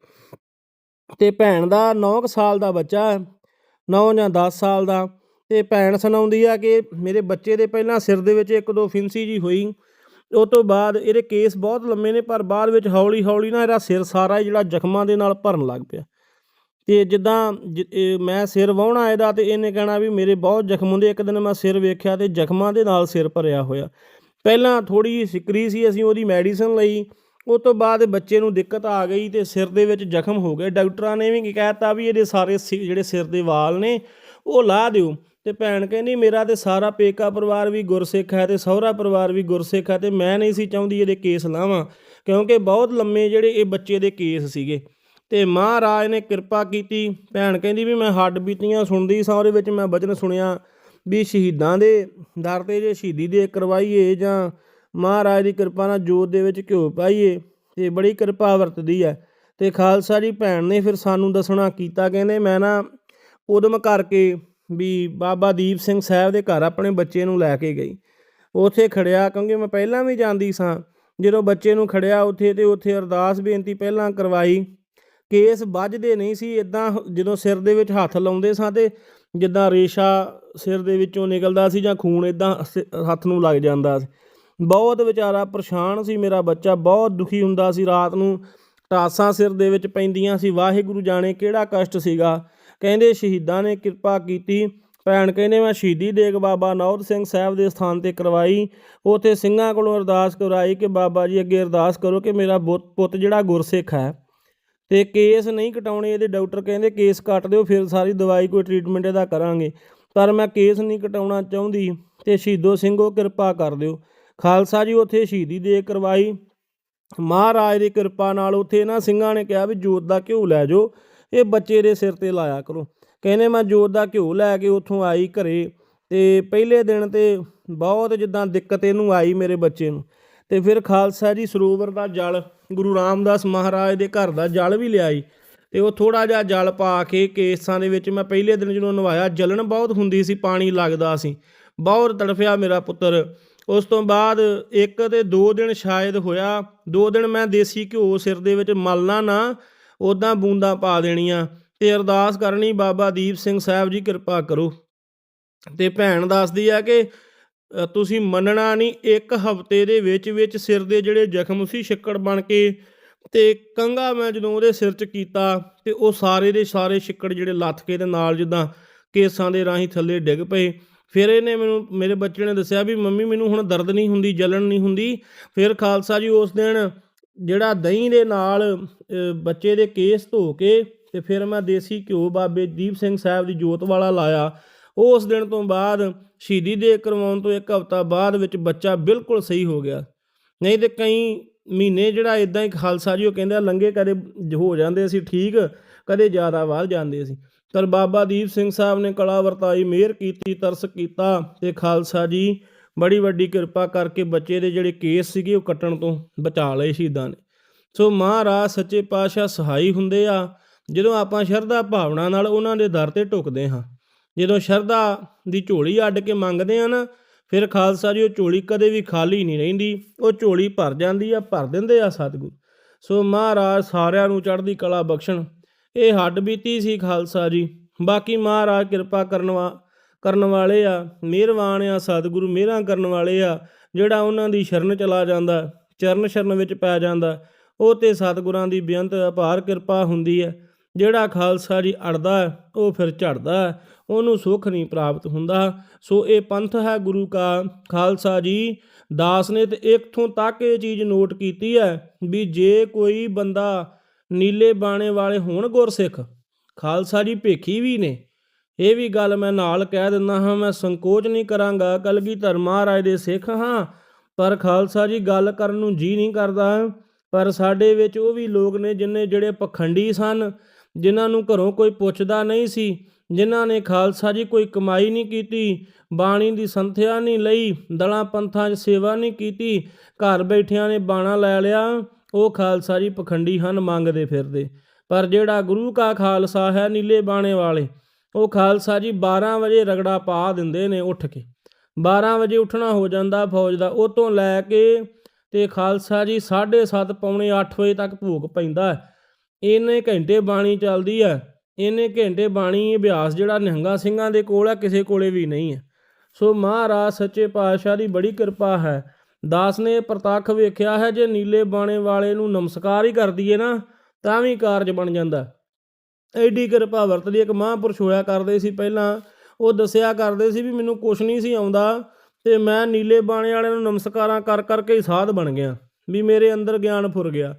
ਤੇ ਭੈਣ ਦਾ 9 ਸਾਲ ਦਾ ਬੱਚਾ ਹੈ। 9 ਜਾਂ 10 ਸਾਲ ਦਾ। ਤੇ ਭੈਣ ਸੁਣਾਉਂਦੀ ਆ ਕਿ ਮੇਰੇ ਬੱਚੇ ਦੇ ਪਹਿਲਾਂ ਸਿਰ ਦੇ ਵਿੱਚ ਇੱਕ ਦੋ ਫਿੰਸੀ ਜੀ ਹੋਈ। ਉਹ ਤੋਂ ਬਾਅਦ ਇਹਦੇ ਕੇਸ ਬਹੁਤ ਲੰਮੇ ਨੇ, ਪਰ ਬਾਅਦ ਵਿੱਚ ਹੌਲੀ ਹੌਲੀ ਨਾ ਇਹਦਾ ਸਿਰ ਸਾਰਾ ਹੀ ਜਿਹੜਾ ਜ਼ਖਮਾਂ ਦੇ ਨਾਲ ਭਰਨ ਲੱਗ ਪਿਆ। ਤੇ ਜਿੱਦਾਂ ਜ- ਮੈਂ ਸਿਰ ਵਾਹੁਣਾ ਇਹਦਾ ਤੇ ਇਹਨੇ ਕਹਿਣਾ ਵੀ ਮੇਰੇ ਬਹੁਤ ਜ਼ਖਮ ਹੁੰਦੇ। ਇੱਕ ਦਿਨ ਮੈਂ ਸਿਰ ਵੇਖਿਆ ਤੇ ਜ਼ਖਮਾਂ ਦੇ ਨਾਲ ਸਿਰ ਭਰਿਆ ਹੋਇਆ। ਪਹਿਲਾਂ ਥੋੜੀ ਜਿਹੀ ਸਿਕਰੀ ਸੀ, ਅਸੀਂ ਉਹਦੀ ਮੈਡੀਸਨ ਲਈ। ਉਹ ਤੋਂ ਬਾਅਦ ਬੱਚੇ ਨੂੰ ਦਿੱਕਤ ਆ ਗਈ ਤੇ ਸਿਰ ਦੇ ਵਿੱਚ ਜ਼ਖਮ ਹੋ ਗਏ। ਡਾਕਟਰਾਂ ਨੇ ਵੀ ਕਹਿਤਾ ਵੀ ਇਹਦੇ ਸਾਰੇ ਸਿ- ਜਿਹੜੇ ਸਿਰ ਦੇ ਵਾਲ ਨੇ, ਉਹ ਲਾ ਦਿਓ। ਤੇ ਭੈਣ ਕਹਿੰਦੀ, ਮੇਰਾ ਤੇ ਸਾਰਾ ਪੇਕਾ ਪਰਿਵਾਰ ਵੀ ਗੁਰਸਿੱਖ ਹੈ ਤੇ ਸਹੁਰਾ ਪਰਿਵਾਰ ਵੀ ਗੁਰਸਿੱਖ ਹੈ ਤੇ ਮੈਂ ਨਹੀਂ ਸੀ ਚਾਹੁੰਦੀ ਇਹਦੇ ਕੇਸ ਲਾਵਾਂ। ਕਿਉਂਕਿ ਬਹੁਤ ਲੰਮੇ ਜਿਹੜੇ ਇਹ ਬੱਚੇ ਦੇ ਕੇਸ ਸੀਗੇ। ਤੇ ਮਹਾਰਾਜ ਨੇ ਕਿਰਪਾ ਕੀਤੀ। ਭੈਣ ਕਹਿੰਦੀ ਵੀ ਮੈਂ ਹੱਡ ਬੀਤੀਆਂ ਸੁਣਦੀ ਸਾਂ, ਉਹਦੇ ਵਿੱਚ ਮੈਂ ਬਚਨ ਸੁਣਿਆ ਵੀ ਸ਼ਹੀਦਾਂ ਦੇ ਦਰ ਤੇ ਜੇ ਸ਼ਹੀਦੀ ਦੇ ਕਰਵਾਈਏ ਜਾਂ ਮਹਾਰਾਜ ਦੀ ਕਿਰਪਾ ਨਾਲ ਜੋਤ ਦੇ ਵਿੱਚ ਘਿਓ ਪਾਈਏ ਤੇ ਬੜੀ ਕਿਰਪਾ ਵਰਤਦੀ ਹੈ। ਤੇ ਖਾਲਸਾ ਜੀ, ਭੈਣ ਨੇ ਫਿਰ ਸਾਨੂੰ ਦੱਸਣਾ ਕੀਤਾ, ਕਹਿੰਦੇ ਮੈਂ ਨਾ ਉਦਮ ਕਰਕੇ ਵੀ ਬਾਬਾ ਦੀਪ ਸਿੰਘ ਸਾਹਿਬ ਦੇ ਘਰ ਆਪਣੇ ਬੱਚੇ ਨੂੰ ਲੈ ਕੇ ਗਈ। ਉੱਥੇ ਖੜਿਆ, ਕਿਉਂਕਿ ਮੈਂ ਪਹਿਲਾਂ ਵੀ ਜਾਂਦੀ ਸਾਂ। ਜਦੋਂ ਬੱਚੇ ਨੂੰ ਖੜਿਆ ਉੱਥੇ ਤੇ ਉੱਥੇ ਅਰਦਾਸ ਬੇਨਤੀ ਪਹਿਲਾਂ ਕਰਵਾਈ। ਕੇਸ ਵੱਜਦੇ ਨਹੀਂ ਸੀ ਇਦਾਂ ਜਦੋਂ ਸਿਰ ਦੇ ਵਿੱਚ ਹੱਥ ਲਾਉਂਦੇ ਸਾਂ ਤੇ ਜਿੱਦਾਂ ਰੇਸ਼ਾ ਸਿਰ ਦੇ ਵਿੱਚੋਂ ਨਿਕਲਦਾ ਸੀ ਜਾਂ ਖੂਨ ਇਦਾਂ ਹੱਥ ਨੂੰ ਲੱਗ ਜਾਂਦਾ ਸੀ। ਬਹੁਤ ਵਿਚਾਰਾ ਪਰੇਸ਼ਾਨ ਸੀ ਮੇਰਾ ਬੱਚਾ, ਬਹੁਤ ਦੁਖੀ ਹੁੰਦਾ ਸੀ। ਰਾਤ ਨੂੰ ਟਾਸਾਂ ਸਿਰ ਦੇ ਵਿੱਚ ਪੈਂਦੀਆਂ ਸੀ। ਵਾਹਿਗੁਰੂ ਜਾਣੇ ਕਿਹੜਾ ਕਸ਼ਟ ਸੀਗਾ। ਕਹਿੰਦੇ ਸ਼ਹੀਦਾਂ ਨੇ ਕਿਰਪਾ ਕੀਤੀ। ਭੈਣ ਕਹਿੰਦੇ, ਮੈਂ ਸ਼ਹੀਦੀ ਦੇਗ ਬਾਬਾ ਨੌਰ ਸਿੰਘ ਸਾਹਿਬ ਦੇ ਸਥਾਨ ਤੇ ਕਰਵਾਈ। ਉਥੇ ਸਿੰਘਾਂ ਕੋਲੋਂ ਅਰਦਾਸ ਕਰਾਈ ਕਿ ਬਾਬਾ ਜੀ ਅੱਗੇ ਅਰਦਾਸ ਕਰੋ ਕਿ ਮੇਰਾ ਬੁੱਤ- ਪੁੱਤ ਜਿਹੜਾ ਗੁਰਸਿੱਖ ਹੈ ਤੇ ਕੇਸ ਨਹੀਂ ਕਟਾਉਣੇ ਇਹਦੇ ਡਾਕਟਰ ਕਹਿੰਦੇ ਕੇਸ ਕੱਟ ਦਿਓ, ਫਿਰ ਸਾਰੀ ਦਵਾਈ ਕੋਈ ਟ੍ਰੀਟਮੈਂਟ ਇਹਦਾ ਕਰਾਂਗੇ। ਪਰ ਮੈਂ ਕੇਸ ਨਹੀਂ ਕਟਾਉਣਾ ਚਾਹੁੰਦੀ ਤੇ ਸ਼ਹੀਦੋ ਸਿੰਘੋ ਕਿਰਪਾ ਕਰ ਦਿਓ। ਖਾਲਸਾ ਜੀ ਉੱਥੇ ਸ਼ਹੀਦੀ ਦੇ ਕਰਵਾਈ। ਮਹਾਰਾਜ ਦੀ ਕਿਰਪਾ ਨਾਲ ਉੱਥੇ ਇਹਨਾਂ ਸਿੰਘਾਂ ਨੇ ਕਿਹਾ ਵੀ ਜੋਤ ਦਾ ਘਿਓ ਲੈ ਜਾਓ, ਇਹ ਬੱਚੇ ਦੇ ਸਿਰ ਤੇ ਲਾਇਆ ਕਰੋ। ਕਹਿੰਦੇ ਮੈਂ ਜੋਤ ਦਾ ਘਿਓ ਲੈ ਕੇ ਉੱਥੋਂ ਆਈ ਘਰੇ ਤੇ ਪਹਿਲੇ ਦਿਨ ਤੇ ਬਹੁਤ ਜਿੱਦਾਂ ਦਿੱਕਤ ਇਹਨੂੰ ਆਈ ਮੇਰੇ ਬੱਚੇ ਨੂੰ। ਤੇ ਫਿਰ ਖਾਲਸਾ ਜੀ ਸਰੋਵਰ ਦਾ ਜਲ, ਗੁਰੂ ਰਾਮਦਾਸ ਮਹਾਰਾਜ ਦੇ ਘਰ ਦਾ ਜਲ ਵੀ ਲਿਆਈ ਤੇ ਉਹ ਥੋੜਾ ਜਿਹਾ ਜਲ ਪਾ ਕੇ ਕੇਸਾਂ ਦੇ ਵਿੱਚ ਮੈਂ ਪਹਿਲੇ ਦਿਨ ਜਦੋਂ ਨਵਾਇਆ, ਜਲਣ ਬਹੁਤ ਹੁੰਦੀ ਸੀ, ਪਾਣੀ ਲੱਗਦਾ ਸੀ। ਬਹੁਤ ਤੜਫਿਆ ਮੇਰਾ ਪੁੱਤਰ। ਉਸ ਤੋਂ ਬਾਅਦ ਇੱਕ ਤੇ ਦੋ ਦਿਨ ਸ਼ਾਇਦ ਹੋਇਆ, ਦੋ ਦਿਨ ਮੈਂ ਦੇਸੀ ਘਿਓ ਸਿਰ ਦੇ ਵਿੱਚ ਮਲਣਾ ਨਾ ਉਦਾਂ ਬੂੰਦਾਂ ਪਾ ਦੇਣੀਆਂ। ਤੇ ਅਰਦਾਸ ਕਰਨੀ, ਬਾਬਾ ਦੀਪ ਸਿੰਘ ਸਾਹਿਬ ਜੀ ਕਿਰਪਾ ਕਰੋ। ਤੇ ਭੈਣ ਦੱਸਦੀ ਆ ਕਿ ਤੁਸੀਂ ਮੰਨਣਾ ਨਹੀਂ, ਇੱਕ ਹਫ਼ਤੇ ਦੇ ਵਿੱਚ ਵਿੱਚ ਸਿਰ ਦੇ ਜਿਹੜੇ ਜ਼ਖਮ ਸੀ ਛਿੱਕੜ ਬਣ ਕੇ ਤੇ ਕੰਗਾ ਮੈਂ ਜਦੋਂ ਉਹਦੇ ਸਿਰ 'ਚ ਕੀਤਾ ਤੇ ਉਹ ਸਾਰੇ ਦੇ ਸਾਰੇ ਛਿੱਕੜ ਜਿਹੜੇ ਲੱਥ ਕੇ ਤੇ ਨਾਲ ਜਿੱਦਾਂ ਕੇਸਾਂ ਦੇ ਰਾਹੀਂ ਥੱਲੇ ਡਿੱਗ ਪਏ। ਫਿਰ ਇਹਨੇ ਮੈਨੂੰ, ਮੇਰੇ ਬੱਚੇ ਨੇ ਦੱਸਿਆ ਵੀ ਮੰਮੀ ਮੈਨੂੰ ਹੁਣ ਦਰਦ ਨਹੀਂ ਹੁੰਦੀ, ਜਲਣ ਨਹੀਂ ਹੁੰਦੀ। ਫਿਰ ਖਾਲਸਾ ਜੀ ਉਸ ਦਿਨ ਜਿਹੜਾ ਦਹੀਂ ਦੇ ਨਾਲ ਬੱਚੇ ਦੇ ਕੇਸ ਧੋ ਕੇ ਤੇ ਫਿਰ ਮੈਂ ਦੇਸੀ ਘਿਓ ਬਾਬੇ ਦੀਪ ਸਿੰਘ ਸਾਹਿਬ ਦੀ ਜੋਤ ਵਾਲਾ ਲਾਇਆ। ਉਸ ਦਿਨ ਤੋਂ ਬਾਅਦ ਸ਼ਹੀਦੀ ਦੇ ਕਰਵਾਉਣ ਤੋਂ ਇੱਕ ਹਫ਼ਤਾ ਬਾਅਦ ਵਿੱਚ ਬੱਚਾ ਬਿਲਕੁਲ ਸਹੀ ਹੋ ਗਿਆ। ਨਹੀਂ ਤੇ ਕਈ ਮਹੀਨੇ ਜਿਹੜਾ ਇਦਾਂ ਹੀ ਖਾਲਸਾ ਜੀ ਉਹ ਕਹਿੰਦੇ ਆ ਲੰਗੇ ਕਦੇ ਹੋ ਜਾਂਦੇ ਸੀ ਠੀਕ, ਕਦੇ ਜ਼ਿਆਦਾ ਵੱਧ ਜਾਂਦੇ ਸੀ ਪਰ ਬਾਬਾ ਦੀਪ ਸਿੰਘ ਸਾਹਿਬ ਨੇ ਕਲਾ ਵਰਤਾਈ, ਮਿਹਰ ਕੀਤੀ, ਤਰਸ ਕੀਤਾ ਤੇ ਖਾਲਸਾ ਜੀ ਬੜੀ ਵੱਡੀ ਕਿਰਪਾ ਕਰਕੇ ਬੱਚੇ ਦੇ ਜਿਹੜੇ ਕੇਸ ਸੀਗੇ ਉਹ ਕੱਟਣ ਤੋਂ ਬਚਾ ਲਏ ਸ਼ਹੀਦਾਂ ਨੇ। ਸੋ ਮਹਾਰਾਜ, ਸੱਚੇ ਪਾਤਸ਼ਾਹ ਸਹਾਈ ਹੁੰਦੇ ਆ। ਜਦੋਂ ਆਪਾਂ ਸ਼ਰਧਾ ਭਾਵਨਾ ਨਾਲ ਉਹਨਾਂ ਦੇ ਦਰ ਤੇ ਢੁਕਦੇ ਹਾਂ ਜਦੋਂ ਸ਼ਰਧਾ ਦੀ ਝੋਲੀ ਅੱਡ ਕੇ ਮੰਗਦੇ ਆ ਨਾ, ਫਿਰ ਖਾਲਸਾ ਜੀ, ਉਹ ਝੋਲੀ ਕਦੇ ਵੀ ਖਾਲੀ ਨਹੀਂ ਰਹਿੰਦੀ। ਉਹ ਝੋਲੀ ਭਰ ਜਾਂਦੀ ਆ, ਭਰ ਦਿੰਦੇ ਆ ਸਤਿਗੁਰ। ਸੋ ਮਹਾਰਾਜ ਸਾਰਿਆਂ ਨੂੰ ਚੜ੍ਹਦੀ ਕਲਾ ਬਖਸ਼ਣ। ਇਹ ਹੱਡ ਬੀਤੀ ਸੀ ਖਾਲਸਾ ਜੀ। ਬਾਕੀ ਮਹਾਰਾਜ ਕਿਰਪਾ ਕਰਨ ਵਾ, ਕਰਨ ਵਾਲੇ ਆ, ਮਿਹਰਬਾਨ ਆ ਸਤਿਗੁਰੂ, ਮਿਹਰਾਂ ਕਰਨ ਵਾਲੇ ਆ, ਜਿਹੜਾ ਉਹਨਾਂ ਦੀ ਸ਼ਰਨ ਚਲਾ ਜਾਂਦਾ, ਚਰਨ ਸ਼ਰਨ ਵਿੱਚ ਪੈ ਜਾਂਦਾ। ਉਹ ਤੇ ਸਤਿਗੁਰਾਂ ਦੀ ਬੇਅੰਤ ਅਪਾਰ ਕਿਰਪਾ ਹੁੰਦੀ ਹੈ ਜਿਹੜਾ ਖਾਲਸਾ ਜੀ ਅੜਦਾ, ਉਹ ਫਿਰ ਝੜਦਾ। ਉਹਨੂੰ ਸੁੱਖ ਨਹੀਂ ਪ੍ਰਾਪਤ ਹੁੰਦਾ। ਸੋ ਇਹ ਪੰਥ ਹੈ ਗੁਰੂ ਕਾ ਖਾਲਸਾ ਜੀ। ਦਾਸ ਨੇ ਤੇ ਇੱਥੋਂ ਤੱਕ ਇਹ ਚੀਜ਼ ਨੋਟ ਕੀਤੀ ਹੈ ਵੀ ਜੇ ਕੋਈ ਬੰਦਾ ਨੀਲੇ ਬਾਣੇ ਵਾਲੇ ਹੋਣ ਗੁਰਸਿੱਖ, ਖਾਲਸਾ ਜੀ ਭੇਖੀ ਵੀ ਨੇ। ਇਹ ਵੀ ਗੱਲ ਮੈਂ ਨਾਲ ਕਹਿ ਦਿੰਦਾ ਹਾਂ, ਮੈਂ ਸੰਕੋਚ ਨਹੀਂ ਕਰਾਂਗਾ, ਕਲਗੀਧਰ ਮਹਾਰਾਜ ਦੇ ਸਿੱਖ ਹਾਂ, ਪਰ ਖਾਲਸਾ ਜੀ ਗੱਲ ਕਰਨ ਨੂੰ ਜੀ ਨਹੀਂ ਕਰਦਾ। ਪਰ ਸਾਡੇ ਵਿੱਚ ਉਹ ਵੀ ਲੋਕ ਨੇ ਜਿਨ੍ਹਾਂ ਜਿਹੜੇ ਪਖੰਡੀ ਸਨ, ਜਿਨ੍ਹਾਂ ਨੂੰ ਘਰੋਂ ਕੋਈ ਪੁੱਛਦਾ ਨਹੀਂ ਸੀ। ਜਿਨ੍ਹਾਂ ਨੇ ਖਾਲਸਾ ਜੀ ਕੋਈ ਕਮਾਈ ਨਹੀਂ ਕੀਤੀ, ਬਾਣੀ ਦੀ ਸੰਥਿਆ ਨਹੀਂ ਲਈ, ਦਲਾਂ ਪੰਥਾਂ 'ਚ ਸੇਵਾ ਨਹੀਂ ਕੀਤੀ, ਘਰ ਬੈਠਿਆਂ ਨੇ ਬਾਣਾ ਲੈ ਲਿਆ, ਉਹ ਖਾਲਸਾ ਜੀ ਪਖੰਡੀ ਹਨ ਮੰਗਦੇ ਫਿਰਦੇ। ਪਰ ਜਿਹੜਾ ਗੁਰੂ ਕਾ ਖਾਲਸਾ ਹੈ ਨੀਲੇ ਬਾਣੇ ਵਾਲੇ, ਉਹ ਖਾਲਸਾ ਜੀ 12 ਵਜੇ ਰਗੜਾ ਪਾ ਦਿੰਦੇ ਨੇ ਉੱਠ ਕੇ। 12 ਵਜੇ ਉੱਠਣਾ ਹੋ ਜਾਂਦਾ ਫੌਜ ਦਾ ਉਹ ਤੋਂ ਲੈ ਕੇ ਤੇ ਖਾਲਸਾ ਜੀ 7:30 ਪੌਣੇ 8 ਵਜੇ ਤੱਕ ਭੋਗ ਪੈਂਦਾ ਇੰਨੇ ਘੰਟੇ ਬਾਣੀ ਚੱਲਦੀ ਹੈ। ਇੰਨੇ ਘੰਟੇ ਬਾਣੀ ਅਭਿਆਸ ਜਿਹੜਾ ਨਿਹੰਗਾ ਸਿੰਘਾਂ ਦੇ ਕੋਲ ਹੈ ਕਿਸੇ ਕੋਲੇ ਵੀ ਨਹੀਂ ਹੈ ਸੋ ਮਹਾਰਾਜ ਸੱਚੇ ਪਾਤਸ਼ਾਹ ਦੀ ਬੜੀ ਕਿਰਪਾ ਹੈ। ਦਾਸ ਨੇ ਪ੍ਰਤੱਖ ਵੇਖਿਆ ਹੈ, ਜੇ ਨੀਲੇ ਬਾਣੇ ਵਾਲੇ ਨੂੰ ਨਮਸਕਾਰ ਹੀ ਕਰ ਦਈਏ ਨਾ, ਤਾਂ ਵੀ ਕਾਰਜ ਬਣ ਜਾਂਦਾ। ਐਡੀ ਕਿਰਪਾ ਵਰਤਦੀ, ਇੱਕ ਮਹਾਂਪੁਰਸ਼ ਹੋਇਆ ਕਰਦੇ ਸੀ ਪਹਿਲਾਂ, ਉਹ ਦੱਸਿਆ ਕਰਦੇ ਸੀ ਵੀ ਮੈਨੂੰ ਕੁਛ ਨਹੀਂ ਸੀ ਆਉਂਦਾ, ਤੇ ਮੈਂ ਨੀਲੇ ਬਾਣੇ ਵਾਲਿਆਂ ਨੂੰ ਨਮਸਕਾਰਾਂ ਕਰ ਕਰਕੇ ਹੀ ਸਾਧ ਬਣ ਗਿਆ, ਵੀ ਮੇਰੇ ਅੰਦਰ ਗਿਆਨ ਫੁਰ ਗਿਆ।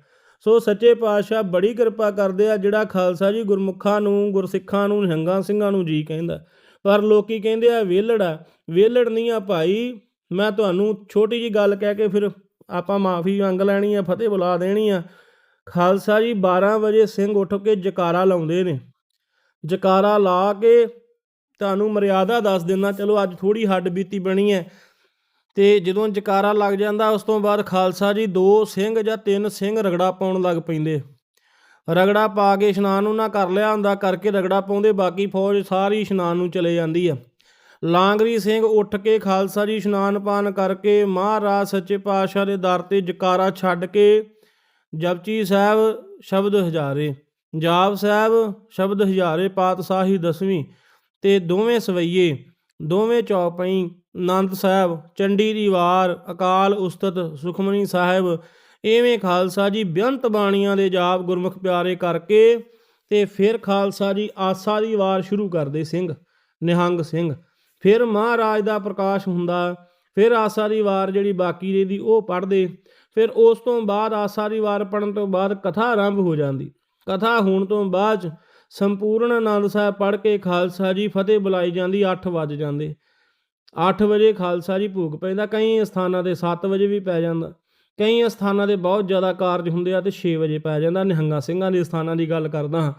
ਸੋ ਸੱਚੇ ਪਾਤਸ਼ਾਹ ਬੜੀ ਕਿਰਪਾ ਕਰਦੇ ਆ, ਜਿਹੜਾ ਖਾਲਸਾ ਜੀ ਗੁਰਮੁਖਾਂ ਨੂੰ, ਗੁਰਸਿੱਖਾਂ ਨੂੰ ਨਿਹੰਗਾਂ ਸਿੰਘਾਂ ਨੂੰ ਜੀ ਕਹਿੰਦਾ। ਪਰ ਲੋਕੀ ਕਹਿੰਦੇ ਆ, ਵਿਹਲੜ ਆ, ਵਿਹਲੜ ਨਹੀਂ ਆ ਭਾਈ। ਮੈਂ ਤੁਹਾਨੂੰ ਛੋਟੀ ਜੀ ਗੱਲ ਕਹਿ ਕੇ ਫਿਰ ਆਪਾਂ ਮਾਫੀ ਮੰਗ ਲੈਣੀ ਆ, ਫਤਿਹ ਬੁਲਾ ਦੇਣੀ ਆ। ਖਾਲਸਾ ਜੀ 12 ਵਜੇ ਸਿੰਘ ਉੱਠ ਕੇ ਜਕਾਰਾ ਲਾਉਂਦੇ ਨੇ। ਜਕਾਰਾ ਲਾ ਕੇ ਤੁਹਾਨੂੰ ਮਰਿਆਦਾ ਦੱਸ ਦਿੰਦਾ, ਚਲੋ ਅੱਜ ਥੋੜੀ ਹੱਡ ਬੀਤੀ ਬਣੀ ਹੈ। ਤੇ ਜਦੋਂ ਜਕਾਰਾ ਲੱਗ ਜਾਂਦਾ, ਉਸ ਤੋਂ ਬਾਅਦ ਖਾਲਸਾ ਜੀ ਦੋ ਸਿੰਘ ਜਾਂ ਤਿੰਨ ਸਿੰਘ ਰਗੜਾ ਪਾਉਣ ਲੱਗ ਪੈਂਦੇ। ਰਗੜਾ ਪਾ ਕੇ ਇਸ਼ਨਾਨ ਉਹਨਾਂ ਕਰ ਲਿਆ ਹੁੰਦਾ ਕਰਕੇ ਰਗੜਾ ਪਾਉਂਦੇ, ਬਾਕੀ ਫੌਜ ਸਾਰੀ ਇਸ਼ਨਾਨ ਨੂੰ ਚਲੇ ਜਾਂਦੀ ਆ। ਲਾਂਗਰੀ ਸਿੰਘ ਉੱਠ ਕੇ ਖਾਲਸਾ ਜੀ ਇਸ਼ਨਾਨ ਪਾਨ ਕਰਕੇ ਮਹਾਰਾਜ ਸੱਚੇ ਪਾਤਸ਼ਾਹ ਦੇ ਦਰ ਤੇ ਜਕਾਰਾ ਛੱਡ ਕੇ ਜਪਜੀ ਸਾਹਿਬ ਸ਼ਬਦ ਹਜ਼ਾਰੇ, ਜਾਪ ਸਾਹਿਬ ਸ਼ਬਦ ਹਜ਼ਾਰੇ, ਪਾਤਸ਼ਾਹੀ ਦਸਵੀਂ ਤੇ ਦੋਵੇਂ ਸਵਈਏ, ਦੋਵੇਂ ਚੌਪਈ ਆਨੰਦ ਸਾਹਿਬ, ਚੰਡੀ ਦੀ ਵਾਰ, ਅਕਾਲ ਉਸਤਤ, ਸੁਖਮਨੀ ਸਾਹਿਬ ਐਵੇਂ ਖਾਲਸਾ ਜੀ ਬੇਅੰਤ ਬਾਣੀਆਂ ਦੇ ਜਾਪ ਗੁਰਮੁਖ ਪਿਆਰੇ ਕਰਕੇ ਤੇ ਫਿਰ ਖਾਲਸਾ ਜੀ ਆਸਾ ਦੀ ਵਾਰ ਸ਼ੁਰੂ ਕਰਦੇ ਸਿੰਘ, ਨਿਹੰਗ ਸਿੰਘ। ਫਿਰ ਮਹਾਰਾਜ ਦਾ ਪ੍ਰਕਾਸ਼ ਹੁੰਦਾ, ਫਿਰ ਆਸਾ ਦੀ ਵਾਰ ਜਿਹੜੀ ਬਾਕੀ ਰਹਿੰਦੀ ਉਹ ਪੜ੍ਹਦੇ, ਫਿਰ ਉਸ ਤੋਂ ਬਾਅਦ ਆਸਾ ਦੀ ਵਾਰ ਪੜਨ ਤੋਂ ਬਾਅਦ ਕਥਾ ਆਰੰਭ ਹੋ ਜਾਂਦੀ। ਕਥਾ ਹੋਣ ਤੋਂ ਬਾਅਦ 'ਚ ਸੰਪੂਰਨ ਆਨੰਦ ਸਾਹਿਬ ਪੜ੍ਹ ਕੇ ਖਾਲਸਾ ਜੀ ਫਤਿਹ ਬੁਲਾਈ ਜਾਂਦੀ 8 ਵੱਜ ਜਾਂਦੇ। 8 ਵਜੇ ਖਾਲਸਾ ਜੀ ਭੋਗ ਪੈਂਦਾ, ਕਈ ਸਥਾਨਾਂ ਤੇ 7 ਵਜੇ ਵੀ ਪੈ ਜਾਂਦਾ। ਕਈ ਸਥਾਨਾਂ ਤੇ ਬਹੁਤ ਜ਼ਿਆਦਾ ਕਾਰਜ ਹੁੰਦੇ ਆ ਤੇ 6 ਵਜੇ ਪੈ ਜਾਂਦਾ। ਨਿਹੰਗਾ ਸਿੰਘਾਂ ਦੇ ਸਥਾਨਾਂ ਦੀ ਗੱਲ ਕਰਦਾ ਹਾਂ।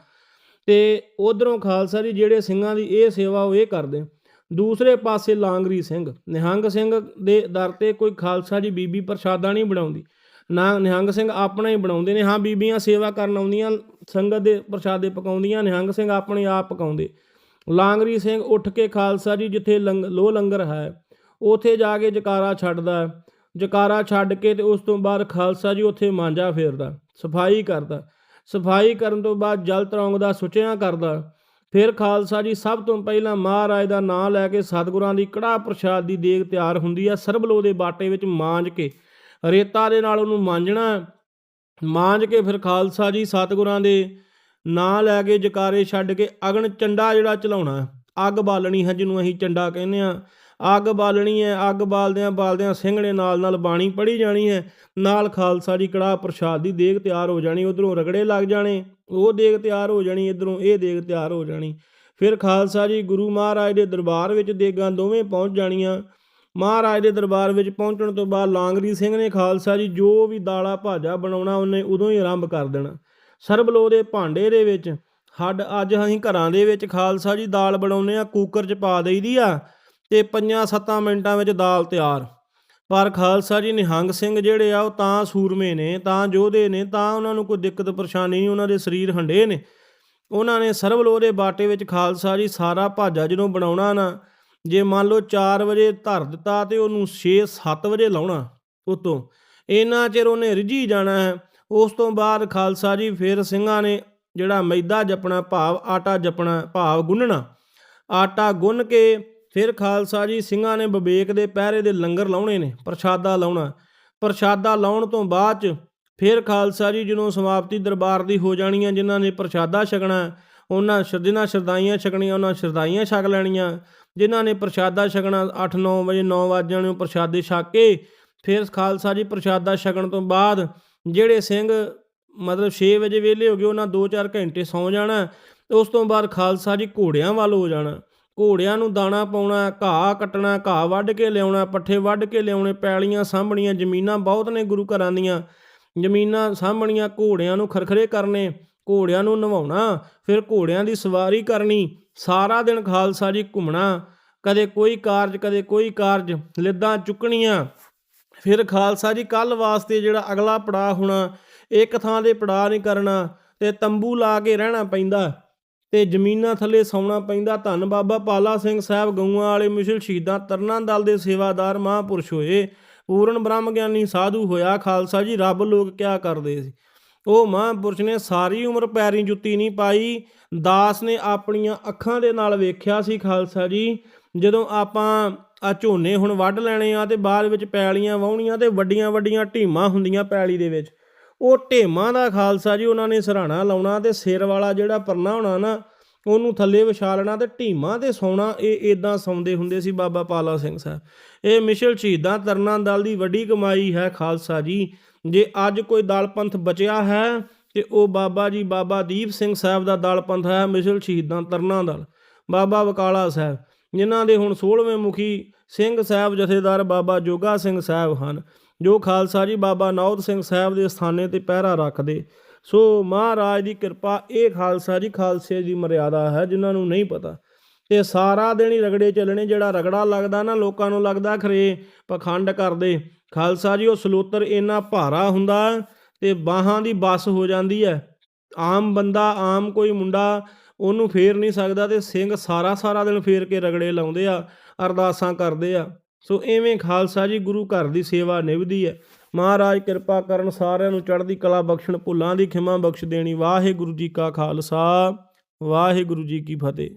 ਤੇ ਉਧਰੋਂ ਖਾਲਸਾ ਜੀ ਜਿਹੜੇ ਸਿੰਘਾਂ ਦੀ ਇਹ ਸੇਵਾ ਉਹ ਇਹ ਕਰਦੇ। ਦੂਸਰੇ ਪਾਸੇ ਲਾਂਗਰੀ ਸਿੰਘ। ਨਿਹੰਗ ਸਿੰਘ ਦੇ ਦਰ ਤੇ ਕੋਈ ਖਾਲਸਾ ਜੀ ਬੀਬੀ ਪ੍ਰਸ਼ਾਦਾ ਨਹੀਂ ਬਣਾਉਂਦੀ। ਨਾ ਨਿਹੰਗ ਸਿੰਘ ਆਪਣਾ ਹੀ ਬਣਾਉਂਦੇ ਨੇ। ਹਾਂ, ਬੀਬੀਆਂ ਸੇਵਾ ਕਰਨ ਆਉਂਦੀਆਂ, ਸੰਗਤ ਦੇ ਪ੍ਰਸ਼ਾਦੇ ਪਕਾਉਂਦੀਆਂ, ਨਿਹੰਗ ਸਿੰਘ ਆਪਣੇ ਆਪ ਪਕਾਉਂਦੇ। ਲਾਂਗਰੀ ਸਿੰਘ ਉੱਠ ਕੇ ਖਾਲਸਾ ਜੀ, ਜਿੱਥੇ ਲੰਗ ਲੋ ਲੰਗਰ ਹੈ, ਉਥੇ ਜਾ ਕੇ ਜਕਾਰਾ ਛੱਡਦਾ ਜਕਾਰਾ ਛੱਡ ਕੇ ਤੇ ਉਸ ਤੋਂ ਬਾਅਦ ਖਾਲਸਾ ਜੀ ਉੱਥੇ ਮਾਂਜਾ ਫੇਰਦਾ, ਸਫ਼ਾਈ ਕਰਦਾ। ਸਫ਼ਾਈ ਕਰਨ ਤੋਂ ਬਾਅਦ ਜਲ ਤਰੌਂਗ ਦਾ ਸੁਚਿਆ ਕਰਦਾ। ਫਿਰ ਖਾਲਸਾ ਜੀ ਸਭ ਤੋਂ ਪਹਿਲਾਂ ਮਹਾਰਾਜ ਦਾ ਨਾਮ ਲੈ ਕੇ ਸਤਿਗੁਰਾਂ ਦੀ ਕੜਾ ਪ੍ਰਸ਼ਾਦ ਦੀ ਦੇਗ ਤਿਆਰ ਹੁੰਦੀ ਹੈ। ਸਰਬਲੋ ਦੇ ਬਾਟੇ ਵਿੱਚ ਮਾਂਜ ਕੇ, ਰੇਤਾ ਦੇ ਨਾਲ ਉਹਨੂੰ ਮਾਂਜਣਾ ਮਾਂਜ ਕੇ ਫਿਰ ਖਾਲਸਾ ਜੀ ਸਤਿਗੁਰਾਂ ਦੇ ਨਾ ਲੈ ਕੇ ਜਕਾਰੇ ਛੱਡ ਕੇ ਅਗਨ ਚੰਡਾ ਜਿਹੜਾ ਚਲਾਉਣਾ। ਅੱਗ ਬਾਲਣੀ ਹੈ ਜਿਹਨੂੰ ਅਸੀਂ ਚੰਡਾ ਕਹਿੰਦੇ ਆ ਅੱਗ ਬਾਲਣੀ ਹੈ, ਅੱਗ ਬਾਲਦਿਆਂ ਬਾਲਦਿਆਂ ਸਿੰਘ ਨੇ ਨਾਲ ਨਾਲ ਬਾਣੀ ਪੜੀ ਜਾਣੀ ਹੈ। ਨਾਲ ਖਾਲਸਾ ਜੀ ਕੜਾ ਪ੍ਰਸ਼ਾਦ ਦੀ ਦੇਗ ਤਿਆਰ ਹੋ ਜਾਣੀ, ਉਧਰੋਂ ਰਗੜੇ ਲੱਗ ਜਾਣੇ। ਉਹ ਦੇਗ ਤਿਆਰ ਹੋ ਜਾਣੀ, ਇਧਰੋਂ ਇਹ ਦੇਗ ਤਿਆਰ ਹੋ ਜਾਣੀ। ਫਿਰ ਖਾਲਸਾ ਜੀ ਗੁਰੂ ਮਹਾਰਾਜ ਦੇ ਦਰਬਾਰ ਵਿੱਚ ਦੇਗਾਂ ਦੋਵੇਂ ਪਹੁੰਚ ਜਾਣੀਆਂ। ਮਹਾਰਾਜ ਦੇ ਦਰਬਾਰ ਵਿੱਚ ਪਹੁੰਚਣ ਤੋਂ ਬਾਅਦ ਲਾਂਗਰੀ ਸਿੰਘ ਨੇ ਖਾਲਸਾ ਜੀ ਜੋ ਵੀ ਦਾਲਾ ਭਾਜਾ ਬਣਾਉਣਾ, ਉਹਨੇ ਉਦੋਂ ਹੀ ਆਰੰਭ ਕਰ ਦੇਣਾ। ਸਰਬਲੋ ਦੇ ਭਾਂਡੇ ਦੇ ਵਿੱਚ। ਹੱਡ ਅੱਜ ਅਸੀਂ ਘਰਾਂ ਦੇ ਵਿੱਚ ਖਾਲਸਾ ਜੀ, ਦਾਲ ਬਣਾਉਂਦੇ ਆ ਕੁੱਕਰ 'ਚ ਪਾ ਦੇਈਦੀ ਆ ਤੇ 5-7 ਮਿੰਟਾਂ ਵਿੱਚ ਦਾਲ ਤਿਆਰ। ਪਰ ਖਾਲਸਾ ਜੀ, ਨਿਹੰਗ ਸਿੰਘ ਜਿਹੜੇ ਆ ਉਹ ਤਾਂ ਸੂਰਮੇ ਨੇ, ਤਾਂ ਯੋਧੇ ਨੇ, ਤਾਂ ਉਹਨਾਂ ਨੂੰ ਕੋਈ ਦਿੱਕਤ ਪਰੇਸ਼ਾਨੀ ਨਹੀਂ, ਉਹਨਾਂ ਦੇ ਸਰੀਰ ਹੰਡੇ ਨੇ। ਉਹਨਾਂ ਨੇ ਸਰਬਲੋ ਦੇ ਬਾਟੇ ਵਿੱਚ ਖਾਲਸਾ ਜੀ ਸਾਰਾ ਭਾਜਾ ਜਦੋਂ ਬਣਾਉਣਾ ਨਾ, ਜੇ ਮੰਨ ਲਓ 4 ਵਜੇ ਧਰ ਦਿੱਤਾ ਤੇ ਉਹਨੂੰ 6-7 ਵਜੇ ਲਾਉਣਾ ਉਤੋਂ ਇਹਨਾਂ ਚਿਰ ਉਹਨੇ ਰਿਝੀ ਜਾਣਾ ਹੈ। ਉਸ ਤੋਂ ਬਾਅਦ ਖਾਲਸਾ ਜੀ ਫਿਰ ਸਿੰਘਾਂ ਨੇ ਜਿਹੜਾ ਮੈਦਾ ਜਪਣਾ, ਭਾਵ ਆਟਾ ਜਪਣਾ, ਭਾਵ ਗੁੰਨਣਾ, ਆਟਾ ਗੁੰਨ ਕੇ ਫਿਰ ਖਾਲਸਾ ਜੀ ਸਿੰਘਾਂ ਨੇ ਵਿਵੇਕ ਦੇ ਪਹਿਰੇ ਦੇ ਲੰਗਰ ਲਾਉਣੇ ਨੇ, ਪ੍ਰਸ਼ਾਦਾ ਲਾਉਣਾ। ਪ੍ਰਸ਼ਾਦਾ ਲਾਉਣ ਤੋਂ ਬਾਅਦ ਚ ਫਿਰ ਖਾਲਸਾ ਜੀ ਜਦੋਂ ਸਮਾਪਤੀ ਦਰਬਾਰ ਦੀ ਹੋ ਜਾਣੀ ਹੈ ਜਿਨ੍ਹਾਂ ਨੇ ਪ੍ਰਸ਼ਾਦਾ ਛਕਣਾ, ਉਹਨਾਂ ਸ਼ਰਧਿਨਾ ਸ਼ਰਦਾਈਆਂ ਛਕਣੀਆਂ, ਉਹਨਾਂ ਸ਼ਰਦਾਈਆਂ ਛਕ ਲੈਣੀਆਂ। ਜਿਨ੍ਹਾਂ ਨੇ ਪ੍ਰਸ਼ਾਦਾ ਛਕਣਾ 8-9 ਵਜੇ 9 ਵਜੇ ਨੂੰ ਪ੍ਰਸ਼ਾਦੇ ਛਕ ਕੇ ਫਿਰ ਖਾਲਸਾ ਜੀ ਪ੍ਰਸ਼ਾਦਾ ਛਕਣ ਤੋਂ ਬਾਅਦ ਜਿਹੜੇ ਸਿੰਘ ਮਤਲਬ 6 ਵਜੇ ਵਿਹਲੇ ਹੋ ਗਏ, ਉਹਨਾਂ 2-4 ਘੰਟੇ ਸੌਂ ਜਾਣਾ ਉਸ ਤੋਂ ਬਾਅਦ ਖਾਲਸਾ ਜੀ ਘੋੜਿਆਂ ਵੱਲ ਹੋ ਜਾਣਾ। ਘੋੜਿਆਂ ਨੂੰ ਦਾਣਾ ਪਾਉਣਾ, ਘਾਹ ਕੱਟਣਾ, ਘਾਹ ਵੱਢ ਕੇ ਲਿਆਉਣਾ, ਪੱਠੇ ਵੱਢ ਕੇ ਲਿਆਉਣੇ, ਪੈਲੀਆਂ ਸਾਂਭਣੀਆਂ, ਜ਼ਮੀਨਾਂ ਬਹੁਤ ਨੇ ਗੁਰੂ ਘਰਾਂ ਦੀਆਂ। ਜ਼ਮੀਨਾਂ ਸਾਂਭਣੀਆਂ, ਘੋੜਿਆਂ ਨੂੰ ਖਰਖਰੇ ਕਰਨੇ, ਘੋੜਿਆਂ ਨੂੰ ਨਵਾਉਣਾ, ਫਿਰ ਘੋੜਿਆਂ ਦੀ ਸਵਾਰੀ ਕਰਨੀ, ਸਾਰਾ ਦਿਨ ਖਾਲਸਾ ਜੀ ਘੁੰਮਣਾ। ਕਦੇ ਕੋਈ ਕਾਰਜ, ਕਦੇ ਕੋਈ ਕਾਰਜ, ਲਿੱਦਾਂ ਚੁੱਕਣੀਆਂ। ਫਿਰ ਖਾਲਸਾ ਜੀ ਕੱਲ ਵਾਸਤੇ ਜਿਹੜਾ ਅਗਲਾ ਪੜਾਅ ਹੋਣਾ, ਇੱਕ ਥਾਂ ਦੇ ਪੜਾਅ ਨਹੀਂ ਕਰਨਾ ਤੇ ਤੰਬੂ ਲਾ ਕੇ ਰਹਿਣਾ ਪੈਂਦਾ ਤੇ ਜ਼ਮੀਨਾਂ ਥੱਲੇ ਸੌਣਾ ਪੈਂਦਾ। ਧੰਨ ਬਾਬਾ ਪਾਲਾ ਸਿੰਘ ਸਾਹਿਬ ਗਊਆਂ ਵਾਲੇ ਮਿਸ਼ਲ ਸ਼ਹੀਦਾਂ ਤਰਨਾ ਦਲ ਦੇ ਸੇਵਾਦਾਰ ਮਹਾਂਪੁਰਸ਼ ਹੋਏ। ਪੂਰਨ ਬ੍ਰਹਮ ਗਿਆਨੀ ਸਾਧੂ ਹੋਇਆ ਖਾਲਸਾ ਜੀ, ਰੱਬ ਲੋਕ ਕਿਆ ਕਰਦੇ ਸੀ। ਉਹ ਮਹਾਂਪੁਰਸ਼ ਨੇ ਸਾਰੀ ਉਮਰ ਪੈਰੀ ਜੁੱਤੀ ਨਹੀਂ ਪਾਈ, ਦਾਸ ਨੇ ਆਪਣੀਆਂ ਅੱਖਾਂ ਦੇ ਨਾਲ ਵੇਖਿਆ ਸੀ ਖਾਲਸਾ ਜੀ। ਜਦੋਂ ਆਪਾਂ ਆ ਝੋਨੇ ਹੁਣ ਵੱਢ ਲੈਣੇ ਆ ਤੇ ਬਾਅਦ ਵਿੱਚ ਪੈਲੀਆਂ ਵਾਹੁਣੀਆਂ ਤੇ ਵੱਡੀਆਂ ਵੱਡੀਆਂ ਢੀਮਾਂ ਹੁੰਦੀਆਂ ਪੈਲੀ ਦੇ ਵਿੱਚ। ਉਹ ਢੇਮਾਂ ਦਾ ਖਾਲਸਾ ਜੀ ਉਹਨਾਂ ਨੇ ਸਰਾਣਾ ਲਾਉਣਾ ਤੇ ਸਿਰ ਵਾਲਾ ਜਿਹੜਾ ਪਰਨਾ ਹੋਣਾ ਨਾ, ਉਹਨੂੰ ਥੱਲੇ ਵਿਛਾ ਲੈਣਾ ਤੇ ਢੀਮਾਂ ਤੇ ਸੌਣਾ, ਇਹ ਇਦਾਂ ਸੌਂਦੇ ਹੁੰਦੇ ਸੀ ਬਾਬਾ ਪਾਲਾ ਸਿੰਘ ਸਾਹਿਬ। ਇਹ ਮਿਸ਼ਲ ਸ਼ਹੀਦਾਂ ਤਰਨਾ ਦਲ ਦੀ ਵੱਡੀ ਕਮਾਈ ਹੈ ਖਾਲਸਾ ਜੀ। ਜੇ ਅੱਜ ਕੋਈ ਦਲ ਪੰਥ ਬਚਿਆ ਹੈ ਤੇ ਉਹ ਬਾਬਾ ਜੀ, ਬਾਬਾ ਦੀਪ ਸਿੰਘ ਸਾਹਿਬ ਦਾ ਦਲ ਪੰਥ ਹੈ ਮਿਸ਼ਲ ਸ਼ਹੀਦਾਂ ਤਰਨਾ ਦਲ। ਬਾਬਾ ਬਕਾਲਾ ਸਾਹਿਬ ਜਿਨ੍ਹਾਂ ਦੇ ਹੁਣ 16ਵੇਂ ਮੁਖੀ ਸਿੰਘ ਸਾਹਿਬ ਜਥੇਦਾਰ ਬਾਬਾ ਜੋਗਾ ਸਿੰਘ ਸਾਹਿਬ ਹਨ, ਜੋ ਖਾਲਸਾ ਜੀ ਬਾਬਾ ਨੌਦ ਸਿੰਘ ਸਾਹਿਬ ਦੇ ਸਥਾਨੇ ਤੇ ਪਹਿਰਾ ਰੱਖਦੇ। ਸੋ ਮਹਾਰਾਜ ਦੀ ਕਿਰਪਾ ਇਹ ਖਾਲਸਾ ਜੀ ਖਾਲਸੇ ਦੀ ਮਰਿਆਦਾ ਹੈ, ਜਿਨ੍ਹਾਂ ਨੂੰ ਨਹੀਂ ਪਤਾ। ਤੇ ਸਾਰਾ ਦਿਨ ਹੀ ਰਗੜੇ ਚੱਲਣੇ, ਜਿਹੜਾ ਰਗੜਾ ਲੱਗਦਾ ਨਾ, ਲੋਕਾਂ ਨੂੰ ਲੱਗਦਾ ਖਰੇ ਪਖੰਡ ਕਰਦੇ। ਖਾਲਸਾ ਜੀ, ਉਹ ਸਲੋਤਰ ਇੰਨਾ ਭਾਰਾ ਹੁੰਦਾ ਤੇ ਬਾਹਾਂ ਦੀ ਬਸ ਹੋ ਜਾਂਦੀ ਹੈ। ਆਮ ਬੰਦਾ, ਆਮ ਕੋਈ ਮੁੰਡਾ ਉਹਨੂੰ ਫੇਰ ਨਹੀਂ ਸਕਦਾ ਤੇ ਸਿੰਘ ਸਾਰਾ ਸਾਰਾ ਦਿਨ ਫੇਰ ਕੇ ਰਗੜੇ ਲਾਉਂਦੇ ਆ, ਅਰਦਾਸਾਂ ਕਰਦੇ ਆ। ਸੋ ਐਵੇਂ ਖਾਲਸਾ ਜੀ ਗੁਰੂ ਘਰ ਦੀ ਸੇਵਾ ਨਿਭਦੀ ਹੈ। ਮਹਾਰਾਜ ਕਿਰਪਾ ਕਰਨ ਸਾਰਿਆਂ ਨੂੰ ਚੜ੍ਹਦੀ ਕਲਾ ਬਖਸ਼ਣ, ਭੁੱਲਾਂ ਦੀ ਖਿਮਾ ਬਖਸ਼ ਦੇਣੀ। ਵਾਹਿਗੁਰੂ ਜੀ ਕਾ ਖਾਲਸਾ, ਵਾਹਿਗੁਰੂ ਜੀ ਕੀ ਫਤਿਹ।